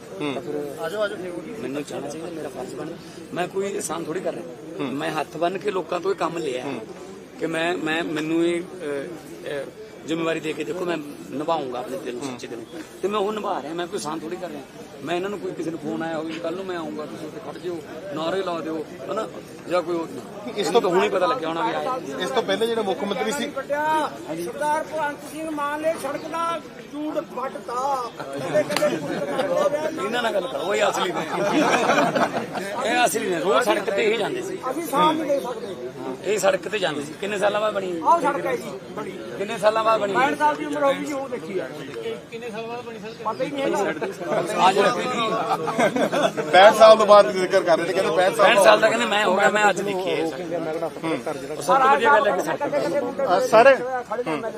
ਆਜੋ ਆਜੋ। ਮੈਨੂੰ ਚਾਹਣਾ ਚਾਹੀਦਾ ਮੇਰਾ ਫਰਜ਼ ਬਣਦਾ। ਮੈਂ ਕੋਈ ਆਸਾਨ ਥੋੜੀ ਕਰ ਰਿਹਾ। ਮੈਂ ਹੱਥ ਬੰਨ ਕੇ ਲੋਕਾਂ ਤੋਂ ਇਹ ਕੰਮ ਲਿਆ। ਕਿ ਮੈਂ ਮੈਂ ਮੈਨੂੰ ਇਹ ਜ਼ਿੰਮੇਵਾਰੀ ਦੇ ਕੇ ਦੇਖੋ ਮੈਂ ਨਿਭਾਉਂਗਾ ਆਪਣੇ ਦਿਲ ਦਿਲ ਨੂੰ। ਤੇ ਮੈਂ ਉਹ ਨਿਭਾ ਰਿਹਾ ਮੈਂ ਕੋਈ ਸਾਨ ਥੋੜੀ ਕਰ ਰਿਹਾ। ਮੈਂ ਇਹਨਾਂ ਨੂੰ ਕੋਈ ਕਿਸੇ ਨੂੰ ਫੋਨ ਆਇਆ ਹੋਵੇ ਕੱਲ ਨੂੰ ਮੈਂ ਆਉਂਗਾ ਤੁਸੀਂ ਉੱਥੇ ਖੜ ਜਿਓ ਨਾਰੇ ਲਾ ਦਿਓ ਹਨਾ? ਜਾਂ ਕੋਈ ਹੋਰ- ਇਸ ਤਾਂ ਹੁਣੇ ਪਤਾ ਲੱਗਿਆ ਹੋਣਾ ਵੀ ਆਏ। ਇਸ ਤੋਂ ਪਹਿਲੇ ਜਿਹੜੇ ਮੁੱਖ ਮੰਤਰੀ ਸੀ। ਸਰਦਾਰ ਭਗਵੰਤ ਸਿੰਘ ਮਾਨ ਨੇ ਸੜਕ ਦਾ ਕਦੇ ਕਦੇ ਇਹਨਾਂ ਨਾਲ ਗੱਲ ਕਰੋ ਇਹ ਅਸਲੀ ਨੇ। ਇਹ ਅਸਲੀ ਨੇ ਰੋਜ਼ ਸੜਕ ਤੇ ਹੀ ਜਾਂਦੇ ਸੀ। ਅਸੀਂ ਸਾਹ ਨਹੀਂ ਦੇ ਸਕਦੇ। ਇਹ ਸੜਕ ਤੇ ਜਾਂਦੇ ਸੀ। ਕਿੰਨੇ ਸਾਲਾਂ ਬਾਅਦ ਬਣੀ ਆਹ ਸੜਕ ਹੈ ਜੀ ਬੜੀ ਕਿੰਨੇ ਸਾਲਾਂ ਬਾਅਦ ਬਣੀ 65 ਸਾਲ ਦੀ ਉਮਰ ਹੋ ਗਈ ਜੀ ਉਹ ਦੇਖੀ ਹੈ ਕਿੰਨੇ ਸਾਲ ਬਾਅਦ ਬਣੀ ਸੜਕ ਪਤਾ ਹੀ ਨਹੀਂ ਹੈਗਾ। ਅੱਜ ਰੱਖੀ ਨਹੀਂ 65 ਸਾਲ ਤੋਂ ਬਾਅਦ ਜ਼ਿਕਰ ਕਰ ਰਹੇ ਨੇ ਕਹਿੰਦੇ 65 ਸਾਲ 65 ਸਾਲ ਦਾ ਕਹਿੰਦੇ ਮੈਂ ਹੋ ਗਿਆ ਮੈਂ ਅੱਜ ਦੇਖੀ ਹੈ। ਤੋਂ ਵਧੀਆ ਗੱਲ ਹੈ ਸਾਰੇ ਖੜੇ ਨੇ ਮੈਂ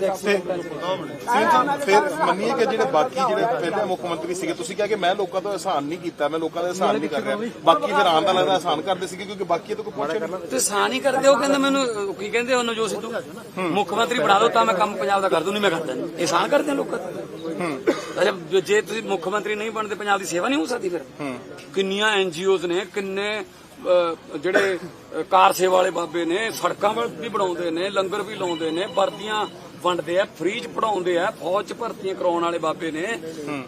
ਫਿਰ ਮੰਨੀਏ ਕਿ ਜਿਹੜੇ ਬਾਕੀ ਜਿਹੜੇ ਪਹਿਲੇ ਮੁੱਖ ਮੰਤਰੀ ਸੀਗੇ ਤੁਸੀਂ ਕਿਹਾ ਕਿ ਮੈਂ ਲੋਕਾਂ ਤੋਂ ਅਹਿਸਾਨ ਨਹੀਂ ਕੀਤਾ ਮੈਂ ਲੋਕਾਂ ਦਾ ਅਹਿਸਾਨ ਨਹੀਂ ਕਰ ਰਿਹਾ। ਬਾਕੀ ਫਿਰ ਆਉਣ ਦਾ ਲੱਗਦਾ ਅਹਿਸਾਨ ਕਰਦੇ ਸੀਗੇ ਕਿਉਂਕਿ ਬਾਕੀ ਤਾਂ ਕੋਈ ਨਹੀਂ ਤੇ ਸਾਂ ਨਹੀਂ ਕਰਦੇ ਉਹ ਕਹਿੰਦੇ ਮੈਨੂੰ ਕੀ ਕਹਿੰਦੇ ਉਹ ਨਵਜੋਤ ਸਿੱਧੂ ਮੁੱਖ ਮੰਤਰੀ ਬਣਾ ਦਿਓ ਤਾਂ ਮੈਂ ਕੰਮ ਪੰਜਾਬ ਦਾ ਕਰ ਦੂੰ ਨਹੀਂ ਮੈਂ ਕਰਦਾ ਨਹੀਂ ਇਹਸਾਨ ਕਰਦੇ ਲੋਕਾਂ ਦਾ। ਅੱਛਾ ਜੇ- ਤੁਸੀਂ ਮੁੱਖ ਮੰਤਰੀ ਨਹੀਂ ਬਣਦੇ ਪੰਜਾਬ ਦੀ ਸੇਵਾ ਨਹੀਂ ਹੋ ਸਕਦੀ ਫਿਰ? ਕਿੰਨੀਆਂ ਐਨਜੀਓਜ਼ ਨੇ ਕਿੰਨੇ ਜਿਹੜੇ ਕਾਰ ਸੇਵਾ ਵਾਲੇ ਬਾਬੇ ਨੇ ਸੜਕਾਂ ਵੀ ਬਣਾਉਂਦੇ ਨੇ ਲੰਗਰ ਵੀ ਲਾਉਂਦੇ ਨੇ ਵਰਦੀਆਂ ਵੰਡਦੇ ਆ ਫ੍ਰੀ ਚ ਪੜਾਉਂਦੇ ਆ ਫੌਜ ਚ ਭਰਤੀਆਂ ਕਰਾਉਣ ਵਾਲੇ ਬਾਬੇ ਨੇ।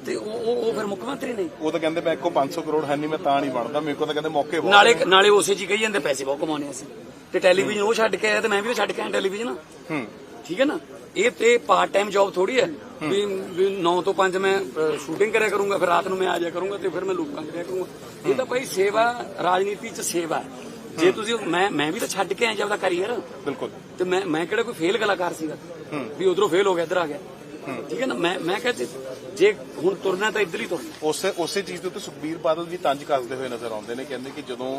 ਤੇ ਉਹ ਉਹ ਉਹ ਫਿਰ ਮੁੱਖ ਮੰਤਰੀ ਨਹੀਂ? ਉਹ ਤਾਂ ਕਹਿੰਦੇ ਮੈਂ ਕੋ 500 ਕਰੋੜ ਹੈ ਨਹੀਂ ਮੈਂ ਤਾਂ ਨਹੀਂ ਬਣਦਾ। ਮੇਰੇ ਕੋਲ ਤਾਂ ਕਹਿੰਦੇ ਮੌਕੇ ਬਹੁਤ ਨਾਲੇ ਨਾਲੇ ਉਸੇ ਜੀ ਕਹੀ ਜਾਂਦੇ ਪੈਸੇ ਬਹੁਤ ਕਮਾਉਣੇ ਅਸੀਂ। ਤੇ ਟੈਲੀਵਿਜ਼ਨ ਉਹ ਛੱਡ ਕੇ ਆਇਆ ਤੇ ਮੈਂ ਵੀ ਛੱਡ ਕੇ ਆਇਆ ਟੈਲੀਵਿਜ਼ਨ। ਹੂੰ। ਠੀਕ ਹੈ ਨਾ? ਇਹ ਤੇ ਪਾਰਟ ਟਾਈਮ ਜੌਬ ਥੋੜੀ ਹੈ। ਵੀ 9 ਤੋਂ 5 ਮੈਂ ਸ਼ੂਟਿੰਗ ਕਰਿਆ ਕਰੂੰਗਾ ਫਿਰ ਰਾਤ ਨੂੰ ਮੈਂ ਆ ਜਾਇਆ ਕਰੂੰਗਾ ਤੇ ਫਿਰ ਮੈਂ ਲੋਕਾਂ ਰਿਹਾ ਕਰੂੰਗਾ। ਇਹ ਤਾਂ ਭਾਈ ਸੇਵਾ ਰਾਜਨੀਤੀ 'ਚ ਸੇਵਾ। ਜੇ ਤੁਸੀਂ ਮੈਂ ਮੈਂ ਵੀ ਤਾਂ ਛੱਡ ਕੇ ਆਇਆ ਜੀ ਆਪਦਾ ਕਰੀਅਰ ਬਿਲਕੁਲ। ਤੇ ਮੈਂ ਮੈਂ ਕਿਹੜਾ ਕੋਈ ਫੇਲ ਕਲਾਕਾਰ ਸੀਗਾ? ਵੀ ਉਧਰੋਂ ਫੇਲ ਹੋ ਗਿਆ ਇੱਧਰ ਆ ਗਿਆ। ਠੀਕ ਹੈ ਨਾ? ਮੈਂ ਮੈਂ ਕਹਿੰਦਾ ਜੇ ਹੁਣ ਤੁਰਨਾ ਤਾਂ ਇੱਧਰ ਹੀ ਤੁਰਨਾ। ਉਸੇ ਉਸੇ ਚੀਜ਼ ਦੇ ਉੱਤੇ ਸੁਖਬੀਰ ਬਾਦਲ ਵੀ ਤੰਜ ਕਰਦੇ ਹੋਏ ਨਜ਼ਰ ਆਉਂਦੇ ਨੇ। ਕਹਿੰਦੇ ਕਿ ਜਦੋਂ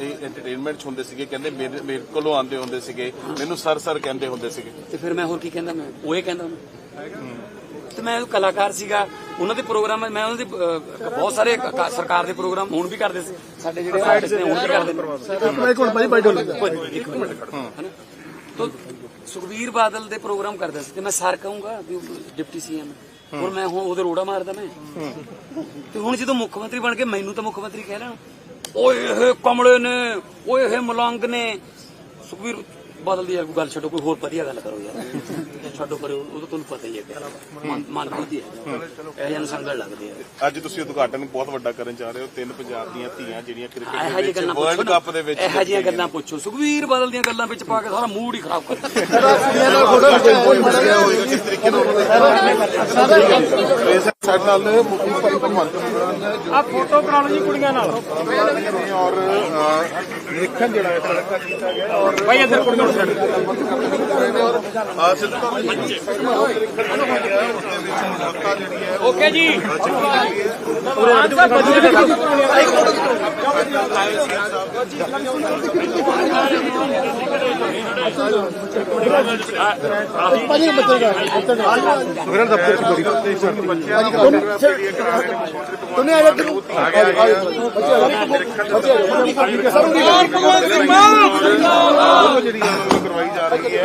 ਇਹ ਐਂਟਰਟੇਨਮੈਂਟ 'ਚ ਹੁੰਦੇ ਸੀਗੇ ਕਹਿੰਦੇ ਮੇਰੇ ਕੋਲੋਂ ਆਉਂਦੇ ਹੁੰਦੇ ਸੀਗੇ। ਮੈਨੂੰ ਸਰ ਸਰ ਕਹਿੰਦੇ ਹੁੰਦੇ ਸੀਗੇ। ਤੇ ਫਿਰ ਮੈਂ ਹੋਰ ਕੀ ਕਹਿੰਦਾ ਮੈਂ? ਉਹ ਇਹ ਕਹਿੰਦਾ ਤੇ ਮੈਂ ਉਹ ਕਲਾਕਾਰ ਸੀਗਾ ਉਹਨਾਂ ਦੇ ਪ੍ਰੋਗਰਾਮ ਮੈਂ ਉਹਨਾਂ ਦੇ ਬਹੁਤ ਸਾਰੇ ਸਰਕਾਰ ਦੇ ਪ੍ਰੋਗਰਾਮ ਹੁਣ ਵੀ ਕਰਦੇ ਸੀ। ਸਾਡੇ ਜਿਹੜੇ ਆਰਟਿਸਟ ਨੇ ਹੁਣ ਵੀ ਕਰਦੇ ਨੇ। ਇੱਕ ਮਿੰਟ ਭਾਈ ਬਾਈ ਡੋਲ ਇੱਕ ਮਿੰਟ ਖੜੋ ਹਨਾ? ਤਾਂ ਸੁਖਬੀਰ ਬਾਦਲ ਦੇ ਪ੍ਰੋਗਰਾਮ ਕਰਦਾ ਸੀ ਤੇ ਮੈਂ ਸਰ ਕਹੂੰਗਾ ਡਿਪਟੀ ਸੀਐਮ ਹੁਣ ਮੈਂ ਹੁਣ ਉਹਦੇ ਰੋੜਾ ਮਾਰਦਾ ਮੈਂ। ਤੇ ਹੁਣ ਜਦੋਂ ਮੁੱਖ ਮੰਤਰੀ ਬਣ ਕੇ ਮੈਨੂੰ ਤਾਂ ਮੁੱਖ ਮੰਤਰੀ ਕਹਿ ਲੈਣ ਓਏ ਇਹ ਕਮਲੇ ਨੇ ਓਏ ਇਹ ਮਲੰਗ ਨੇ। ਸੁਖਬੀਰ ਬਾਦਲ ਦੀ ਗੱਲ ਛੱਡੋ ਕੋਈ ਹੋਰ ਵਧੀਆ ਗੱਲ ਕਰੋ ਯਾਰ। ਛੱਡੋ ਕਰੋ ਉਹ ਤਾਂ ਤੁਹਾਨੂੰ ਪਤਾ ਹੀ ਹੈ ਮਨ ਮਨ ਬੁੱਧੀ ਹੈ। ਇਹ ਜਨ ਸੰਗਲ ਲੱਗਦੇ ਆ ਅੱਜ ਤੁਸੀਂ ਉਦਘਾਟਨ ਬਹੁਤ ਵੱਡਾ ਕਰਨ ਜਾ ਰਹੇ ਹੋ ਤਿੰਨ ਪੰਜਾਬ ਦੀਆਂ ਧੀਆਂ ਜਿਹੜੀਆਂ ਇਹੋ ਕ੍ਰਿਕਟ ਜਿਹੀਆਂ ਦੇ ਵਿੱਚ ਵਰਲਡ ਕੱਪ ਦੇ ਵਿੱਚ ਇਹੋ ਜਿਹੀਆਂ ਗੱਲਾਂ ਪੁੱਛੋ। ਸੁਖਬੀਰ ਬਾਦਲ ਦੀਆਂ ਗੱਲਾਂ ਵਿੱਚ ਪਾ ਕੇ ਸਾਰਾ ਮੂਡ ਹੀ ਖਰਾਬ ਕਰ ਦਿੱਤਾ। ਕਿਸ ਤਰੀਕੇ ਨਾਲ ਸਾਡੇ ਨਾਲ ਮੁੱਖ ਮੰਤਰੀ ਭਗਵੰਤ ਮਾਨ ਆ ਫੋਟੋ ਕਰਾ ਲਓ ਜੀ ਕੁੜੀਆਂ ਨਾਲ। ਔਰ ਨਿਰੀਖਣ ਜਿਹੜਾ ਹੈ ਸੜਕਾਂ ਕੀਤਾ ਗਿਆ ਔਰ ਭਾਈ ਇੱਧਰ ਕੁੜੀਆਂ ਨੂੰ ਛੱਡ। ਸਿੱਧੂ ਤੋਂ ਜਿਹੜੀ ਹੈ ਓਕੇ ਜੀ। ਵਿਰਨ ਦਫ਼ਤਰ ਗਿਆ ਆ ਗਿਆ ਉਹ ਜਿਹੜੀ ਹੈ ਉਹ ਕਰਵਾਈ ਜਾ ਰਹੀ ਹੈ